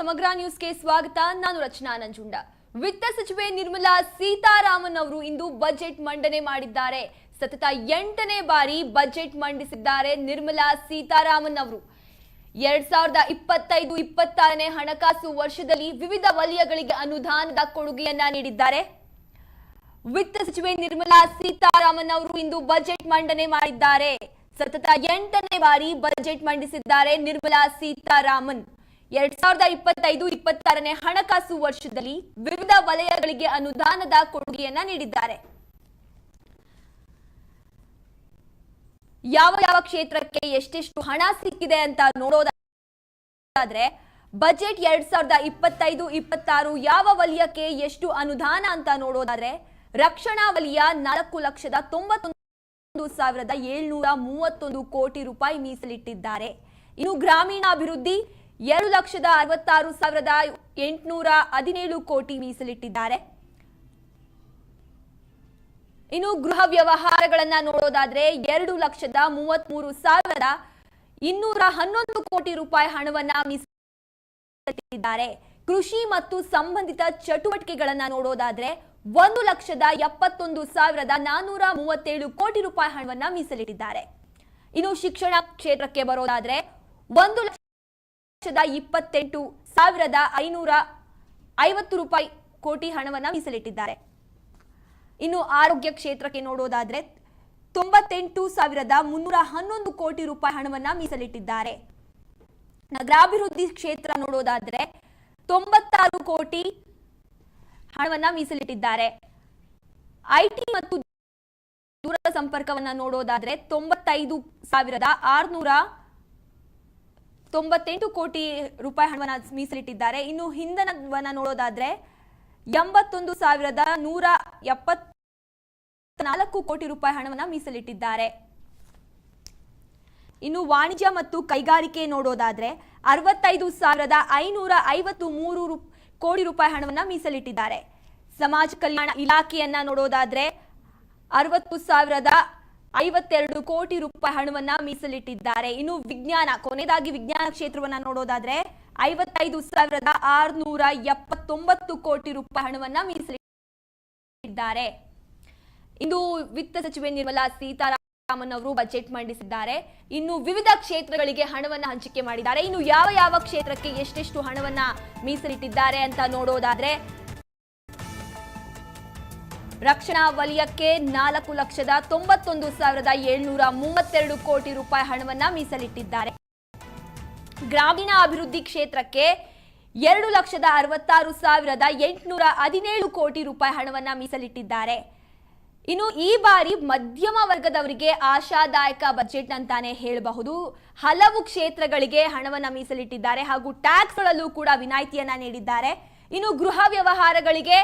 ಸಮಗ್ರ ನ್ಯೂಸ್ಗೆ ಸ್ವಾಗತ. ನಾನು ರಚನಾ ನಂಜುಂಡ. ವಿತ್ತ ಸಚಿವೆ ನಿರ್ಮಲಾ ಸೀತಾರಾಮನ್ ಅವರು ಇಂದು ಬಜೆಟ್ ಮಂಡನೆ ಮಾಡಿದ್ದಾರೆ. ಸತತ ಎಂಟನೇ ಬಾರಿ ಬಜೆಟ್ ಮಂಡಿಸಿದ್ದಾರೆ ನಿರ್ಮಲಾ ಸೀತಾರಾಮನ್ ಅವರು. ಎರಡ್ ಸಾವಿರದ ಇಪ್ಪತ್ತೈದು, ಇಪ್ಪತ್ತಾರನೇ ಹಣಕಾಸು ವರ್ಷದಲ್ಲಿ ವಿವಿಧ ವಲಯಗಳಿಗೆ ಅನುದಾನದ ಕೊಡುಗೆಯನ್ನ ನೀಡಿದ್ದಾರೆ. ವಿತ್ತ ಸಚಿವೆ ನಿರ್ಮಲಾ ಸೀತಾರಾಮನ್ ಅವರು ಇಂದು ಬಜೆಟ್ ಮಂಡನೆ ಮಾಡಿದ್ದಾರೆ. ಸತತ ಎಂಟನೇ ಬಾರಿ ಬಜೆಟ್ ಮಂಡಿಸಿದ್ದಾರೆ ನಿರ್ಮಲಾ ಸೀತಾರಾಮನ್. ಎರಡ್ ಸಾವಿರದ ಇಪ್ಪತ್ತೈದು ಇಪ್ಪತ್ತಾರನೇ ಹಣಕಾಸು ವರ್ಷದಲ್ಲಿ ವಿವಿಧ ವಲಯಗಳಿಗೆ ಅನುದಾನದ ಕೊಡುಗೆಯನ್ನ ನೀಡಿದ್ದಾರೆ. ಯಾವ ಯಾವ ಕ್ಷೇತ್ರಕ್ಕೆ ಎಷ್ಟೆಷ್ಟು ಹಣ ಸಿಕ್ಕಿದೆ ಅಂತ ನೋಡೋದಾದ್ರೆ, ಬಜೆಟ್ ಎರಡ್ ಸಾವಿರದ ಇಪ್ಪತ್ತೈದು ಇಪ್ಪತ್ತಾರು ಯಾವ ವಲಯಕ್ಕೆ ಎಷ್ಟು ಅನುದಾನ ಅಂತ ನೋಡೋದಾದ್ರೆ, ರಕ್ಷಣಾ ವಲಯ ನಾಲ್ಕು ಲಕ್ಷದ ತೊಂಬತ್ತೊಂದು ಸಾವಿರದ ಏಳ್ನೂರ ಮೂವತ್ತೊಂದು ಕೋಟಿ ರೂಪಾಯಿ ಮೀಸಲಿಟ್ಟಿದ್ದಾರೆ. ಇನ್ನು ಗ್ರಾಮೀಣಾಭಿವೃದ್ಧಿ ಎರಡು ಲಕ್ಷದ ಅರವತ್ತಾರು ಸಾವಿರದ ಎಂಟುನೂರ ಹದಿನೇಳು ಕೋಟಿ ಮೀಸಲಿಟ್ಟಿದ್ದಾರೆ. ಇನ್ನು ಗೃಹ ವ್ಯವಹಾರಗಳನ್ನ ನೋಡೋದಾದ್ರೆ ಎರಡು ಲಕ್ಷದ ಮೂವತ್ಮೂರು ಸಾವಿರದ ಇನ್ನೂರ ಹನ್ನೊಂದು ಕೋಟಿ ರೂಪಾಯಿ ಹಣವನ್ನ ಮೀಸಲಿಟ್ಟಿದ್ದಾರೆ. ಕೃಷಿ ಮತ್ತು ಸಂಬಂಧಿತ ಚಟುವಟಿಕೆಗಳನ್ನ ನೋಡೋದಾದ್ರೆ ಒಂದು ಲಕ್ಷದ ಎಪ್ಪತ್ತೊಂದು ಸಾವಿರದ ನಾನೂರ ಮೂವತ್ತೇಳು ಕೋಟಿ ರೂಪಾಯಿ ಹಣವನ್ನ ಮೀಸಲಿಟ್ಟಿದ್ದಾರೆ. ಇನ್ನು ಶಿಕ್ಷಣ ಕ್ಷೇತ್ರಕ್ಕೆ ಬರೋದಾದ್ರೆ ಒಂದು ಲಕ್ಷದ ಇಪ್ಪತ್ತೆಂಟು ಸಾವಿರದ ಐನೂರ ಐವತ್ತು ರೂಪಾಯಿ ಕೋಟಿ ಹಣವನ್ನು ಮೀಸಲಿಟ್ಟಿದ್ದಾರೆ. ಇನ್ನು ಆರೋಗ್ಯ ಕ್ಷೇತ್ರಕ್ಕೆ ನೋಡೋದಾದ್ರೆ ತೊಂಬತ್ತೆಂಟು ಸಾವಿರದ ಮುನ್ನೂರ ಹನ್ನೊಂದು ಕೋಟಿ ರೂಪಾಯಿ ಹಣವನ್ನ ಮೀಸಲಿಟ್ಟಿದ್ದಾರೆ. ನಗರಾಭಿವೃದ್ಧಿ ಕ್ಷೇತ್ರ ನೋಡೋದಾದ್ರೆ ತೊಂಬತ್ತಾರು ಕೋಟಿ ಹಣವನ್ನ ಮೀಸಲಿಟ್ಟಿದ್ದಾರೆ. ಐಟಿ ಮತ್ತು ದೂರ ಸಂಪರ್ಕವನ್ನ ನೋಡೋದಾದ್ರೆ ತೊಂಬತ್ತೈದು ಸಾವಿರದ ಆರ್ನೂರ ತೊಂಬತ್ತೆಂಟು ಕೋಟಿ ರೂಪಾಯಿ ಹಣವನ್ನು ಮೀಸಲಿಟ್ಟಿದ್ದಾರೆ. ಇನ್ನು ಹಿಂದನವನ್ನ ನೋಡೋದಾದ್ರೆ ಎಂಬತ್ತೊಂದು ಸಾವಿರದ ನೂರ ಎಪ್ಪತ್ನಾಲ್ಕು ಕೋಟಿ ರೂಪಾಯಿ ಹಣವನ್ನ ಮೀಸಲಿಟ್ಟಿದ್ದಾರೆ. ಇನ್ನು ವಾಣಿಜ್ಯ ಮತ್ತು ಕೈಗಾರಿಕೆ ನೋಡೋದಾದ್ರೆ ಅರವತ್ತೈದು ಸಾವಿರದ ಐನೂರ ಐವತ್ತು ಮೂರು ಕೋಟಿ ರೂಪಾಯಿ ಹಣವನ್ನ ಮೀಸಲಿಟ್ಟಿದ್ದಾರೆ. ಸಮಾಜ ಕಲ್ಯಾಣ ಇಲಾಖೆಯನ್ನ ನೋಡೋದಾದ್ರೆ ಅರವತ್ತು ಸಾವಿರದ ಐವತ್ತೆರಡು ಕೋಟಿ ರೂಪಾಯಿ ಹಣವನ್ನ ಮೀಸಲಿಟ್ಟಿದ್ದಾರೆ. ಇನ್ನು ವಿಜ್ಞಾನ, ಕೊನೆಯದಾಗಿ ವಿಜ್ಞಾನ ಕ್ಷೇತ್ರವನ್ನ ನೋಡೋದಾದ್ರೆ ಐವತ್ತೈದು ಸಾವಿರದ ಆರ್ನೂರ ಎಪ್ಪತ್ತೊಂಬತ್ತು ಕೋಟಿ ರೂಪಾಯಿ ಹಣವನ್ನ ಮೀಸಲಿಟ್ಟಿದ್ದಾರೆ. ಇಂದು ವಿತ್ತ ಸಚಿವೆ ನಿರ್ಮಲಾ ಸೀತಾರಾಮನ್ ಅವರು ಬಜೆಟ್ ಮಂಡಿಸಿದ್ದಾರೆ. ಇನ್ನು ವಿವಿಧ ಕ್ಷೇತ್ರಗಳಿಗೆ ಹಣವನ್ನ ಹಂಚಿಕೆ ಮಾಡಿದ್ದಾರೆ. ಇನ್ನು ಯಾವ ಯಾವ ಕ್ಷೇತ್ರಕ್ಕೆ ಎಷ್ಟೆಷ್ಟು ಹಣವನ್ನ ಮೀಸಲಿಟ್ಟಿದ್ದಾರೆ ಅಂತ ನೋಡೋದಾದ್ರೆ ರಕ್ಷಣಾ ವಲಯಕ್ಕೆ ನಾಲ್ಕು ಲಕ್ಷದ ತೊಂಬತ್ತೊಂದು ಸಾವಿರದ ಏಳ್ನೂರ ಮೂವತ್ತೆರಡು ಕೋಟಿ ರೂಪಾಯಿ ಹಣವನ್ನು ಮೀಸಲಿಟ್ಟಿದ್ದಾರೆ. ಗ್ರಾಮೀಣ ಅಭಿವೃದ್ಧಿ ಕ್ಷೇತ್ರಕ್ಕೆ ಎರಡು ಲಕ್ಷದ ಅರವತ್ತಾರು ಸಾವಿರದ ಎಂಟುನೂರ ಹದಿನೇಳು ಕೋಟಿ ರೂಪಾಯಿ ಹಣವನ್ನು ಮೀಸಲಿಟ್ಟಿದ್ದಾರೆ. ಇನ್ನು ಈ ಬಾರಿ ಮಧ್ಯಮ ವರ್ಗದವರಿಗೆ ಆಶಾದಾಯಕ ಬಜೆಟ್ ಅಂತಾನೆ ಹೇಳಬಹುದು. ಹಲವು ಕ್ಷೇತ್ರಗಳಿಗೆ ಹಣವನ್ನು ಮೀಸಲಿಟ್ಟಿದ್ದಾರೆ ಹಾಗೂ ಟ್ಯಾಕ್ಸ್ಗಳಲ್ಲೂ ಕೂಡ ವಿನಾಯಿತಿಯನ್ನ ನೀಡಿದ್ದಾರೆ. ಇನ್ನು ಗೃಹ ವ್ಯವಹಾರಗಳಿಗೆ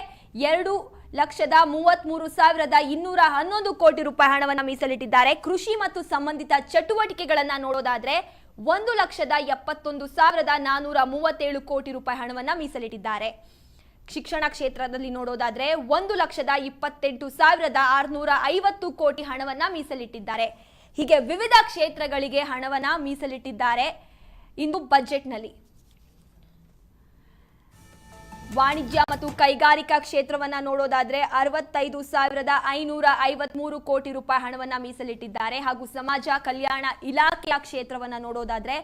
ಎರಡು ಲಕ್ಷದ ಮೂವತ್ಮೂರು ಸಾವಿರದ ಇನ್ನೂರ ಹನ್ನೊಂದು ಕೋಟಿ ರೂಪಾಯಿ ಹಣವನ್ನು ಮೀಸಲಿಟ್ಟಿದ್ದಾರೆ. ಕೃಷಿ ಮತ್ತು ಸಂಬಂಧಿತ ಚಟುವಟಿಕೆಗಳನ್ನ ನೋಡೋದಾದ್ರೆ ಒಂದು ಲಕ್ಷದ ಎಪ್ಪತ್ತೊಂದು ಸಾವಿರದ ನಾನೂರ ಮೂವತ್ತೇಳು ಕೋಟಿ ರೂಪಾಯಿ ಹಣವನ್ನು ಮೀಸಲಿಟ್ಟಿದ್ದಾರೆ. ಶಿಕ್ಷಣ ಕ್ಷೇತ್ರದಲ್ಲಿ ನೋಡೋದಾದ್ರೆ ಒಂದು ಲಕ್ಷದ ಇಪ್ಪತ್ತೆಂಟು ಸಾವಿರದ ಆರ್ನೂರ ಐವತ್ತು ಕೋಟಿ ಹಣವನ್ನ ಮೀಸಲಿಟ್ಟಿದ್ದಾರೆ. ಹೀಗೆ ವಿವಿಧ ಕ್ಷೇತ್ರಗಳಿಗೆ ಹಣವನ್ನ ಮೀಸಲಿಟ್ಟಿದ್ದಾರೆ. ಇಂದು ಬಜೆಟ್ನಲ್ಲಿ ವಾಣಿಜ್ಯ ಮತ್ತು ಕೈಗಾರಿಕಾ ಕ್ಷೇತ್ರವನ್ನ ನೋಡೋದಾದ್ರೆ ಅರವತ್ತೈದು ಸಾವಿರದ ಐನೂರ ಐವತ್ಮೂರು ಕೋಟಿ ರೂಪಾಯಿ ಹಣವನ್ನ ಮೀಸಲಿಟ್ಟಿದ್ದಾರೆ. ಹಾಗೂ ಸಮಾಜ ಕಲ್ಯಾಣ ಇಲಾಖೆಯ ಕ್ಷೇತ್ರವನ್ನ ನೋಡೋದಾದ್ರೆ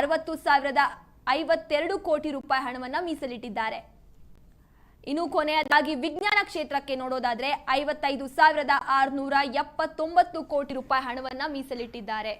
ಅರವತ್ತು ಸಾವಿರದ ಐವತ್ತೆರಡು ಕೋಟಿ ರೂಪಾಯಿ ಹಣವನ್ನ ಮೀಸಲಿಟ್ಟಿದ್ದಾರೆ. ಇನ್ನು ಕೊನೆಯದಾಗಿ ವಿಜ್ಞಾನ ಕ್ಷೇತ್ರಕ್ಕೆ ನೋಡೋದಾದ್ರೆ ಐವತ್ತೈದು ಸಾವಿರದ ಆರ್ನೂರ ಎಪ್ಪತ್ತೊಂಬತ್ತು ಕೋಟಿ ರೂಪಾಯಿ ಹಣವನ್ನ ಮೀಸಲಿಟ್ಟಿದ್ದಾರೆ.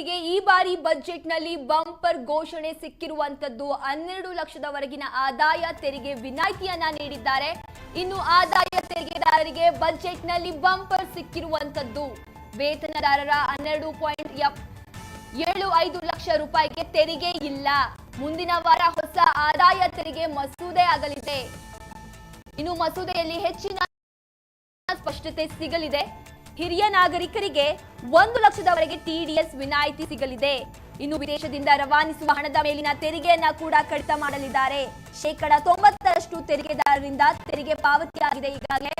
ವರ್ಗದವರಿಗೆ ಈ ಬಾರಿ ಬಜೆಟ್ನಲ್ಲಿ ಬಂಪರ್ ಘೋಷಣೆ ಸಿಕ್ಕಿರುವಂತದ್ದು ಹನ್ನೆರಡು ಲಕ್ಷದವರೆಗಿನ ಆದಾಯ ತೆರಿಗೆ ವಿನಾಯಿತಿಯನ್ನ ನೀಡಿದ್ದಾರೆ. ಇನ್ನು ಆದಾಯ ತೆರಿಗೆದಾರರಿಗೆ ಬಜೆಟ್ನಲ್ಲಿ ಬಂಪರ್ ಸಿಕ್ಕಿರುವಂತದ್ದು ವೇತನದಾರರ ಹನ್ನೆರಡು ಪಾಯಿಂಟ್ ಏಳು ಐದು ಲಕ್ಷ ರೂಪಾಯಿಗೆ ತೆರಿಗೆ ಇಲ್ಲ. ಮುಂದಿನ ವಾರ ಹೊಸ ಆದಾಯ ತೆರಿಗೆ ಮಸೂದೆ ಆಗಲಿದೆ. ಇನ್ನು ಮಸೂದೆಯಲ್ಲಿ ಹೆಚ್ಚಿನ ಸ್ಪಷ್ಟತೆ ಸಿಗಲಿದೆ. ಹಿರಿಯ ನಾಗರಿಕರಿಗೆ ಒಂದು ಲಕ್ಷದವರೆಗೆ ಟಿಡಿಎಸ್ ವಿನಾಯಿತಿ ಸಿಗಲಿದೆ. ಇನ್ನು ವಿದೇಶದಿಂದ ರವಾನಿಸುವ ಹಣದ ಮೇಲಿನ ತೆರಿಗೆಯನ್ನ ಕೂಡ ಕಡಿತ ಮಾಡಲಿದ್ದಾರೆ. ಶೇಕಡ ತೊಂಬತ್ತರಷ್ಟು ತೆರಿಗೆದಾರರಿಂದ ತೆರಿಗೆ ಪಾವತಿಯಾಗಿದೆ ಈಗಾಗಲೇ.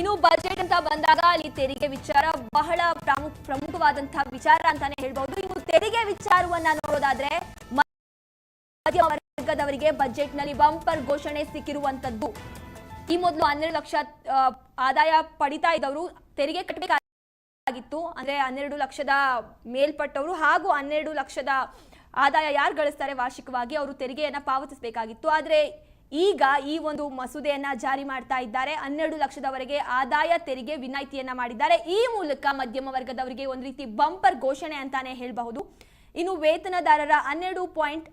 ಇನ್ನು ಬಜೆಟ್ ಅಂತ ಬಂದಾಗ ಅಲ್ಲಿ ತೆರಿಗೆ ವಿಚಾರ ಬಹಳ ಪ್ರಮುಖ ಪ್ರಮುಖವಾದಂತಹ ವಿಚಾರ ಅಂತಾನೆ ಹೇಳ್ಬಹುದು ಇನ್ನು ತೆರಿಗೆ ವಿಚಾರವನ್ನ ನೋಡೋದಾದ್ರೆ ಮಧ್ಯಮ ವರ್ಗದವರಿಗೆ ಬಜೆಟ್ನಲ್ಲಿ ಬಂಪರ್ ಘೋಷಣೆ ಸಿಕ್ಕಿರುವಂತದ್ದು ಈ ಮೊದಲು ಹನ್ನೆರಡು ಲಕ್ಷ ಆದಾಯ ಪಡಿತಾ ಇದ್ದವರು ತೆರಿಗೆ ಕಟ್ಟಬೇಕಾಗಿತ್ತು. ಅಂದ್ರೆ ಹನ್ನೆರಡು ಲಕ್ಷದ ಮೇಲ್ಪಟ್ಟವರು ಹಾಗೂ ಹನ್ನೆರಡು ಲಕ್ಷದ ಆದಾಯ ಯಾರು ಗಳಿಸ್ತಾರೆ ವಾರ್ಷಿಕವಾಗಿ ಅವರು ತೆರಿಗೆಯನ್ನ ಪಾವತಿಸಬೇಕಾಗಿತ್ತು. ಆದ್ರೆ ಈಗ ಈ ಒಂದು ಮಸೂದೆಯನ್ನ ಜಾರಿ ಮಾಡ್ತಾ ಇದ್ದಾರೆ. ಹನ್ನೆರಡು ಲಕ್ಷದವರೆಗೆ ಆದಾಯ ತೆರಿಗೆ ವಿನಾಯಿತಿಯನ್ನ ಮಾಡಿದ್ದಾರೆ. ಈ ಮೂಲಕ ಮಧ್ಯಮ ವರ್ಗದವರಿಗೆ ಒಂದು ರೀತಿ ಬಂಪರ್ ಘೋಷಣೆ ಅಂತಾನೆ ಹೇಳಬಹುದು. ಇನ್ನು ವೇತನದಾರರ ಹನ್ನೆರಡು ಪಾಯಿಂಟ್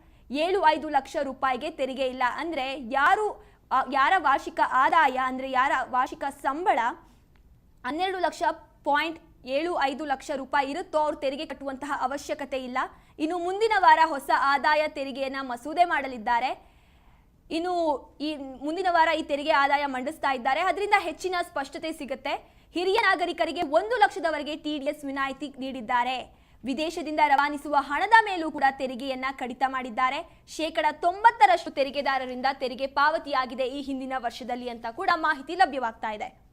ಏಳು ಐದು ಲಕ್ಷ ರೂಪಾಯಿಗೆ ತೆರಿಗೆ ಇಲ್ಲ. ಅಂದ್ರೆ ಯಾರು ಯಾರ ವಾರ್ಷಿಕ ಆದಾಯ, ಅಂದರೆ ಯಾರ ವಾರ್ಷಿಕ ಸಂಬಳ ಹನ್ನೆರಡು ಲಕ್ಷ ಪಾಯಿಂಟ್ ಏಳು ಐದು ಲಕ್ಷ ರೂಪಾಯಿ ಇರುತ್ತೋ ಅವರು ತೆರಿಗೆ ಕಟ್ಟುವಂತಹ ಅವಶ್ಯಕತೆ ಇಲ್ಲ. ಇನ್ನು ಮುಂದಿನ ವಾರ ಹೊಸ ಆದಾಯ ತೆರಿಗೆಯನ್ನು ಮಸೂದೆ ಮಾಡಲಿದ್ದಾರೆ. ಇನ್ನು ಈ ಮುಂದಿನ ವಾರ ಈ ತೆರಿಗೆ ಆದಾಯ ಮಂಡಿಸ್ತಾ ಇದ್ದಾರೆ. ಅದರಿಂದ ಹೆಚ್ಚಿನ ಸ್ಪಷ್ಟತೆ ಸಿಗುತ್ತೆ. ಹಿರಿಯ ನಾಗರಿಕರಿಗೆ ಒಂದು ಲಕ್ಷದವರೆಗೆ ಟಿ ಡಿ ಎಸ್ ವಿನಾಯಿತಿ ನೀಡಿದ್ದಾರೆ. ವಿದೇಶದಿಂದ ರವಾನಿಸುವ ಹಣದ ಮೇಲೂ ಕೂಡ ತೆರಿಗೆಯನ್ನ ಕಡಿತ ಮಾಡಿದ್ದಾರೆ. ಶೇಕಡ ತೊಂಬತ್ತರಷ್ಟು ತೆರಿಗೆದಾರರಿಂದ ತೆರಿಗೆ ಪಾವತಿಯಾಗಿದೆ ಈ ಹಿಂದಿನ ವರ್ಷದಲ್ಲಿ ಅಂತ ಕೂಡ ಮಾಹಿತಿ ಲಭ್ಯವಾಗ್ತಾ ಇದೆ.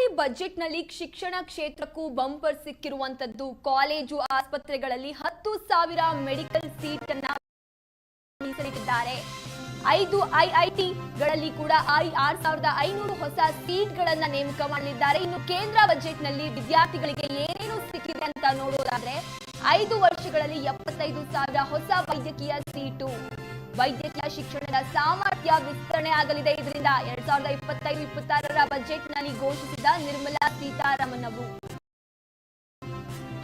ಬಾರಿ ಬಜೆಟ್ನಲ್ಲಿ ಶಿಕ್ಷಣ ಕ್ಷೇತ್ರಕ್ಕೂ ಬಂಪರ್ ಸಿಕ್ಕಿರುವಂತದ್ದು. ಕಾಲೇಜು ಆಸ್ಪತ್ರೆಗಳಲ್ಲಿ ಹತ್ತು ಸಾವಿರ ಮೆಡಿಕಲ್ ಸೀಟ್ ಅನ್ನ ಮೀಸಲಿಟ್ಟಿದ್ದಾರೆ. ಐದು ಐಐಟಿಗಳಲ್ಲಿ ಕೂಡ ಐ ಆರ್ ಸಾವಿರದ ಐನೂರು ಹೊಸ ಸೀಟ್ಗಳನ್ನ ನೇಮಕ ಮಾಡಲಿದ್ದಾರೆ. ಇನ್ನು ಕೇಂದ್ರ ಬಜೆಟ್ನಲ್ಲಿ ವಿದ್ಯಾರ್ಥಿಗಳಿಗೆ ಏನೇನು ಸಿಕ್ಕಿದೆ ಅಂತ ನೋಡುವುದಾದ್ರೆ ಐದು ವರ್ಷಗಳಲ್ಲಿ ಎಪ್ಪತ್ತೈದು ಸಾವಿರ ಹೊಸ ವೈದ್ಯಕೀಯ ಸೀಟು. ವೈದ್ಯಕೀಯ ಶಿಕ್ಷಣದ ಸಾಮರ್ಥ್ಯ ವಿಸ್ತರಣೆ ಆಗಲಿದೆ. ಇದರಿಂದ ಎರಡ್ ಸಾವಿರದ ಇಪ್ಪತ್ತೈದು, ಇಪ್ಪತ್ತಾರರ ಬಜೆಟ್ನಲ್ಲಿ ಘೋಷಿಸಿದ ನಿರ್ಮಲಾ ಸೀತಾರಾಮನ್ ಅವರು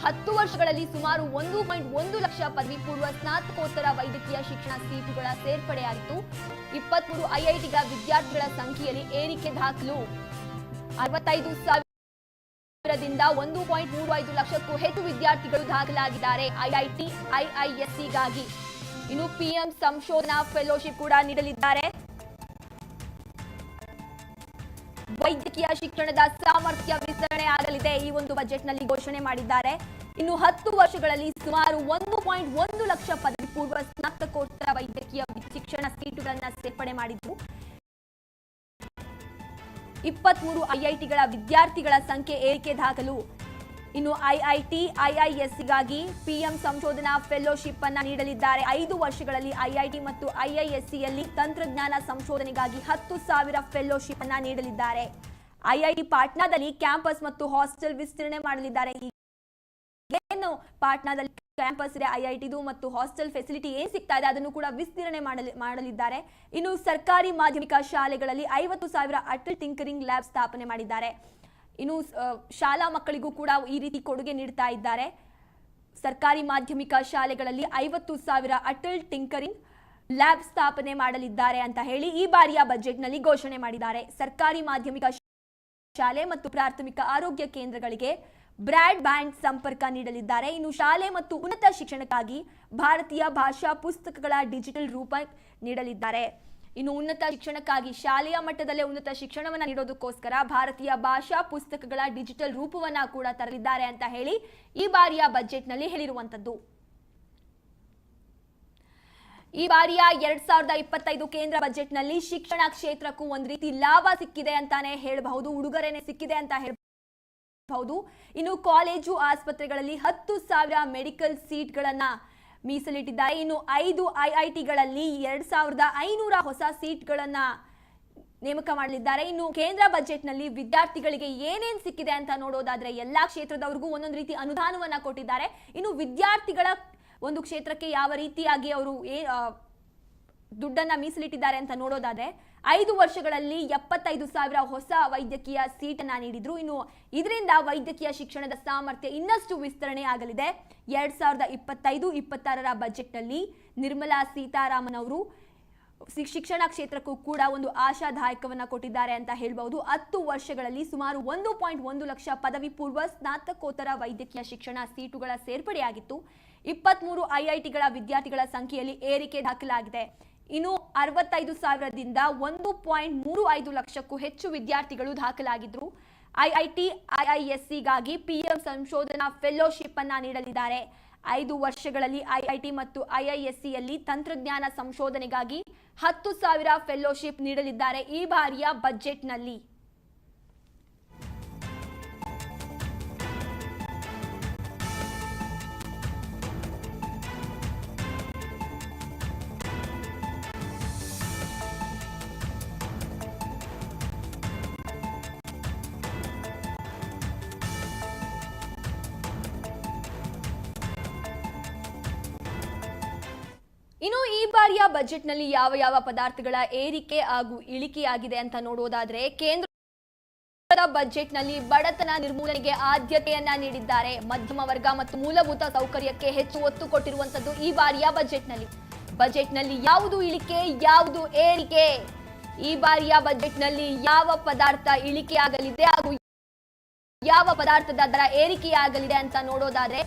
ಹತ್ತು ವರ್ಷಗಳಲ್ಲಿ ಸುಮಾರು ಒಂದು ಪಾಯಿಂಟ್ ಒಂದು ಲಕ್ಷ ಪದವಿ ಪೂರ್ವ ಸ್ನಾತಕೋತ್ತರ ವೈದ್ಯಕೀಯ ಶಿಕ್ಷಣ ಸೀಟುಗಳ ಸೇರ್ಪಡೆಯಾಯಿತು ಇಪ್ಪತ್ಮೂರು ಐಐಟಿಗಳ ವಿದ್ಯಾರ್ಥಿಗಳ ಸಂಖ್ಯೆಯಲ್ಲಿ ಏರಿಕೆ ದಾಖಲು. ಅರವತ್ತೈದು ಸಾವಿರದಿಂದ ಒಂದು ಪಾಯಿಂಟ್ ಮೂರು ಐದು ಲಕ್ಷಕ್ಕೂ ಹೆಚ್ಚು ವಿದ್ಯಾರ್ಥಿಗಳು ದಾಖಲಾಗಿದ್ದಾರೆ. ಐಐಟಿ, ಐಐಎಸ್ಸಿಗಾಗಿ ಇನ್ನು ಪಿಎಂ ಸಂಶೋಧನಾ ಫೆಲೋಶಿಪ್ ಕೂಡ ನೀಡಲಿದ್ದಾರೆ. ವೈದ್ಯಕೀಯ ಶಿಕ್ಷಣದ ಸಾಮರ್ಥ್ಯ ವಿಸ್ತರಣೆ ಆಗಲಿದೆ. ಈ ಒಂದು ಬಜೆಟ್ನಲ್ಲಿ ಘೋಷಣೆ ಮಾಡಿದ್ದಾರೆ. ಇನ್ನು ಹತ್ತು ವರ್ಷಗಳಲ್ಲಿ ಸುಮಾರು ಒಂದು ಪಾಯಿಂಟ್ ಒಂದು ಲಕ್ಷ ಪದವಿ ಪೂರ್ವ ಸ್ನಾತಕೋತ್ತರ ವೈದ್ಯಕೀಯ ಶಿಕ್ಷಣ ಸೀಟುಗಳನ್ನ ಸೇರ್ಪಡೆ ಮಾಡಿದ್ದು ಇಪ್ಪತ್ಮೂರು ಐಐಟಿಗಳ ವಿದ್ಯಾರ್ಥಿಗಳ ಸಂಖ್ಯೆ ಏರಿಕೆ ದಾಖಲು ಇನ್ನು ಐಐಟಿ ಐಐಎಸ್ಸಿಗಾಗಿ ಪಿಎಂ ಸಂಶೋಧನಾ ಫೆಲೋಶಿಪ್ ಅನ್ನ ನೀಡಲಿದ್ದಾರೆ. ಐದು ವರ್ಷಗಳಲ್ಲಿ ಐಐಟಿ ಮತ್ತು ಐಐಎಸ್ಸಿಯಲ್ಲಿ ತಂತ್ರಜ್ಞಾನ ಸಂಶೋಧನೆಗಾಗಿ ಹತ್ತು ಸಾವಿರ ಫೆಲೋಶಿಪ್ ಅನ್ನ ನೀಡಲಿದ್ದಾರೆ ಐಐಟಿ ಪಾಟ್ನಾದಲ್ಲಿ ಕ್ಯಾಂಪಸ್ ಮತ್ತು ಹಾಸ್ಟೆಲ್ ವಿಸ್ತರಣೆ ಮಾಡಲಿದ್ದಾರೆ. ಏನು ಪಾಟ್ನಾದಲ್ಲಿ ಕ್ಯಾಂಪಸ್ ಇದೆ ಐಐಟಿದು ಮತ್ತು ಹಾಸ್ಟೆಲ್ ಫೆಸಿಲಿಟಿ ಏನ್ ಸಿಗ್ತಾ ಇದೆ ಅದನ್ನು ಕೂಡ ವಿಸ್ತರಣೆ ಮಾಡಲಿ, ಮಾಡಲಿದ್ದಾರೆ. ಇನ್ನು ಸರ್ಕಾರಿ ಮಾಧ್ಯಮಿಕ ಶಾಲೆಗಳಲ್ಲಿ ಐವತ್ತು ಸಾವಿರ ಅಟಲ್ ಟಿಂಕರಿಂಗ್ ಲ್ಯಾಬ್ ಸ್ಥಾಪನೆ ಮಾಡಿದ್ದಾರೆ. ಇನ್ನು ಶಾಲಾ ಮಕ್ಕಳಿಗೂ ಕೂಡ ಈ ರೀತಿ ಕೊಡುಗೆ ನೀಡ್ತಾ ಇದ್ದಾರೆ. ಸರ್ಕಾರಿ ಮಾಧ್ಯಮಿಕ ಶಾಲೆಗಳಲ್ಲಿ ಐವತ್ತು ಸಾವಿರ ಅಟಲ್ ಟಿಂಕರಿಂಗ್ ಲ್ಯಾಬ್ ಸ್ಥಾಪನೆ ಮಾಡಲಿದ್ದಾರೆ ಅಂತ ಹೇಳಿ ಈ ಬಾರಿಯ ಬಜೆಟ್ನಲ್ಲಿ ಘೋಷಣೆ ಮಾಡಿದ್ದಾರೆ. ಸರ್ಕಾರಿ ಮಾಧ್ಯಮಿಕ ಶಾಲೆ ಮತ್ತು ಪ್ರಾಥಮಿಕ ಆರೋಗ್ಯ ಕೇಂದ್ರಗಳಿಗೆ ಬ್ರಾಡ್ ಬ್ಯಾಂಡ್ ಸಂಪರ್ಕ ನೀಡಲಿದ್ದಾರೆ. ಇನ್ನು, ಶಾಲೆ ಮತ್ತು ಉನ್ನತ ಶಿಕ್ಷಣಕ್ಕಾಗಿ ಭಾರತೀಯ ಭಾಷಾ ಪುಸ್ತಕಗಳ ಡಿಜಿಟಲ್ ರೂಪ ನೀಡಲಿದ್ದಾರೆ. ಇನ್ನು ಉನ್ನತ ಶಿಕ್ಷಣಕ್ಕಾಗಿ ಶಾಲೆಯ ಮಟ್ಟದಲ್ಲೇ ಉನ್ನತ ಶಿಕ್ಷಣವನ್ನು ನೀಡೋದಕ್ಕೋಸ್ಕರ ಭಾರತೀಯ ಭಾಷಾ ಪುಸ್ತಕಗಳ ಡಿಜಿಟಲ್ ರೂಪವನ್ನ ಕೂಡ ತರಲಿದ್ದಾರೆ ಅಂತ ಹೇಳಿ ಈ ಬಾರಿಯ ಬಜೆಟ್ನಲ್ಲಿ ಹೇಳಿರುವಂತದ್ದು ಈ ಬಾರಿಯ ಎರಡ್ ಸಾವಿರದ ಇಪ್ಪತ್ತೈದು ಕೇಂದ್ರ ಬಜೆಟ್ನಲ್ಲಿ ಶಿಕ್ಷಣ ಕ್ಷೇತ್ರಕ್ಕೂ ಒಂದು ರೀತಿ ಲಾಭ ಸಿಕ್ಕಿದೆ ಅಂತಾನೆ ಹೇಳಬಹುದು, ಉಡುಗೊರೆನೆ ಸಿಕ್ಕಿದೆ ಅಂತ ಹೇಳಬಹುದು. ಇನ್ನು ಕಾಲೇಜು ಆಸ್ಪತ್ರೆಗಳಲ್ಲಿ ಹತ್ತು ಸಾವಿರ ಮೆಡಿಕಲ್ ಸೀಟ್ಗಳನ್ನ ಮೀಸಲಿಟ್ಟಿದ್ದಾರೆ ಇನ್ನು ಐದು ಐಐಟಿಗಳಲ್ಲಿ ಎರಡ್ ಸಾವಿರದ ಐನೂರ ಹೊಸ ಸೀಟ್ಗಳನ್ನ ನೇಮಕ ಮಾಡಲಿದ್ದಾರೆ. ಇನ್ನು ಕೇಂದ್ರ ಬಜೆಟ್ನಲ್ಲಿ ವಿದ್ಯಾರ್ಥಿಗಳಿಗೆ ಏನೇನ್ ಸಿಕ್ಕಿದೆ ಅಂತ ನೋಡೋದಾದ್ರೆ ಎಲ್ಲಾ ಕ್ಷೇತ್ರದವರಿಗೂ ಒಂದೊಂದು ರೀತಿ ಅನುದಾನವನ್ನ ಕೊಟ್ಟಿದ್ದಾರೆ. ಇನ್ನು ವಿದ್ಯಾರ್ಥಿಗಳ ಒಂದು ಕ್ಷೇತ್ರಕ್ಕೆ ಯಾವ ರೀತಿಯಾಗಿ ಅವರು ದುಡ್ಡನ್ನ ಮೀಸಲಿಟ್ಟಿದ್ದಾರೆ ಅಂತ ನೋಡೋದಾದ್ರೆ ಐದು ವರ್ಷಗಳಲ್ಲಿ ಎಪ್ಪತ್ತೈದು ಸಾವಿರ ಹೊಸ ವೈದ್ಯಕೀಯ ಸೀಟನ್ನು ನೀಡಿದ್ರು. ಇನ್ನು ಇದರಿಂದ ವೈದ್ಯಕೀಯ ಶಿಕ್ಷಣದ ಸಾಮರ್ಥ್ಯ ಇನ್ನಷ್ಟು ವಿಸ್ತರಣೆ ಆಗಲಿದೆ. ಎರಡ್ ಸಾವಿರದ ಇಪ್ಪತ್ತೈದು, ಇಪ್ಪತ್ತಾರರ ಬಜೆಟ್ನಲ್ಲಿ ನಿರ್ಮಲಾ ಸೀತಾರಾಮನ್ ಅವರು ಶಿಕ್ಷಣ ಕ್ಷೇತ್ರಕ್ಕೂ ಕೂಡ ಒಂದು ಆಶಾದಾಯಕವನ್ನ ಕೊಟ್ಟಿದ್ದಾರೆ ಅಂತ ಹೇಳ್ಬಹುದು. ಹತ್ತು ವರ್ಷಗಳಲ್ಲಿ ಸುಮಾರು ಒಂದು ಪಾಯಿಂಟ್ ಒಂದು ಲಕ್ಷ ಪದವಿ ಪೂರ್ವ ಸ್ನಾತಕೋತ್ತರ ವೈದ್ಯಕೀಯ ಶಿಕ್ಷಣ ಸೀಟುಗಳ ಸೇರ್ಪಡೆಯಾಗಿತ್ತು. ಇಪ್ಪತ್ಮೂರು ಐಐಟಿಗಳ ವಿದ್ಯಾರ್ಥಿಗಳ ಸಂಖ್ಯೆಯಲ್ಲಿ ಏರಿಕೆ ದಾಖಲಾಗಿದೆ. ಇನ್ನು ಅರವತ್ತೈದು ಸಾವಿರದಿಂದ ಒಂದು ಪಾಯಿಂಟ್ ಮೂರು ಐದು ಲಕ್ಷಕ್ಕೂ ಹೆಚ್ಚು ವಿದ್ಯಾರ್ಥಿಗಳು ದಾಖಲಾಗಿದ್ರು. ಐಐಟಿ, ಐಐಎಸ್ಸಿಗಾಗಿ ಪಿಎಂ ಸಂಶೋಧನಾ ಫೆಲೋಶಿಪ್ ಅನ್ನ ನೀಡಲಿದ್ದಾರೆ. ಐದು ವರ್ಷಗಳಲ್ಲಿ ಐಐಟಿ ಮತ್ತು ಐಐಎಸ್ಸಿಯಲ್ಲಿ ತಂತ್ರಜ್ಞಾನ ಸಂಶೋಧನೆಗಾಗಿ ಹತ್ತು ಸಾವಿರ ಫೆಲೋಶಿಪ್ ನೀಡಲಿದ್ದಾರೆ ಈ ಬಾರಿಯ ಬಜೆಟ್ನಲ್ಲಿ. ಬಜೆಟ್ನಲ್ಲಿ ಯಾವ ಯಾವ ಪದಾರ್ಥಗಳ ಏರಿಕೆ ಹಾಗೂ ಇಳಿಕೆಯಾಗಿದೆ ಅಂತ ನೋಡೋದಾದ್ರೆ, ಕೇಂದ್ರ ಬಜೆಟ್ನಲ್ಲಿ ಬಡತನ ನಿರ್ಮೂಲನೆಗೆ ಆದ್ಯತೆಯನ್ನ ನೀಡಿದ್ದಾರೆ. ಮಧ್ಯಮ ವರ್ಗ ಮತ್ತು ಮೂಲಭೂತ ಸೌಕರ್ಯಕ್ಕೆ ಹೆಚ್ಚು ಒತ್ತು ಕೊಟ್ಟಿರುವಂತದ್ದು ಈ ಬಾರಿಯ ಬಜೆಟ್ನಲ್ಲಿ. ಬಜೆಟ್ನಲ್ಲಿ ಯಾವುದು ಇಳಿಕೆ, ಯಾವುದು ಏರಿಕೆ? ಈ ಬಾರಿಯ ಬಜೆಟ್ನಲ್ಲಿ ಯಾವ ಪದಾರ್ಥ ಇಳಿಕೆಯಾಗಲಿದೆ ಹಾಗೂ ಯಾವ ಪದಾರ್ಥದ ದರ ಏರಿಕೆಯಾಗಲಿದೆ ಅಂತ ನೋಡೋದಾದ್ರೆ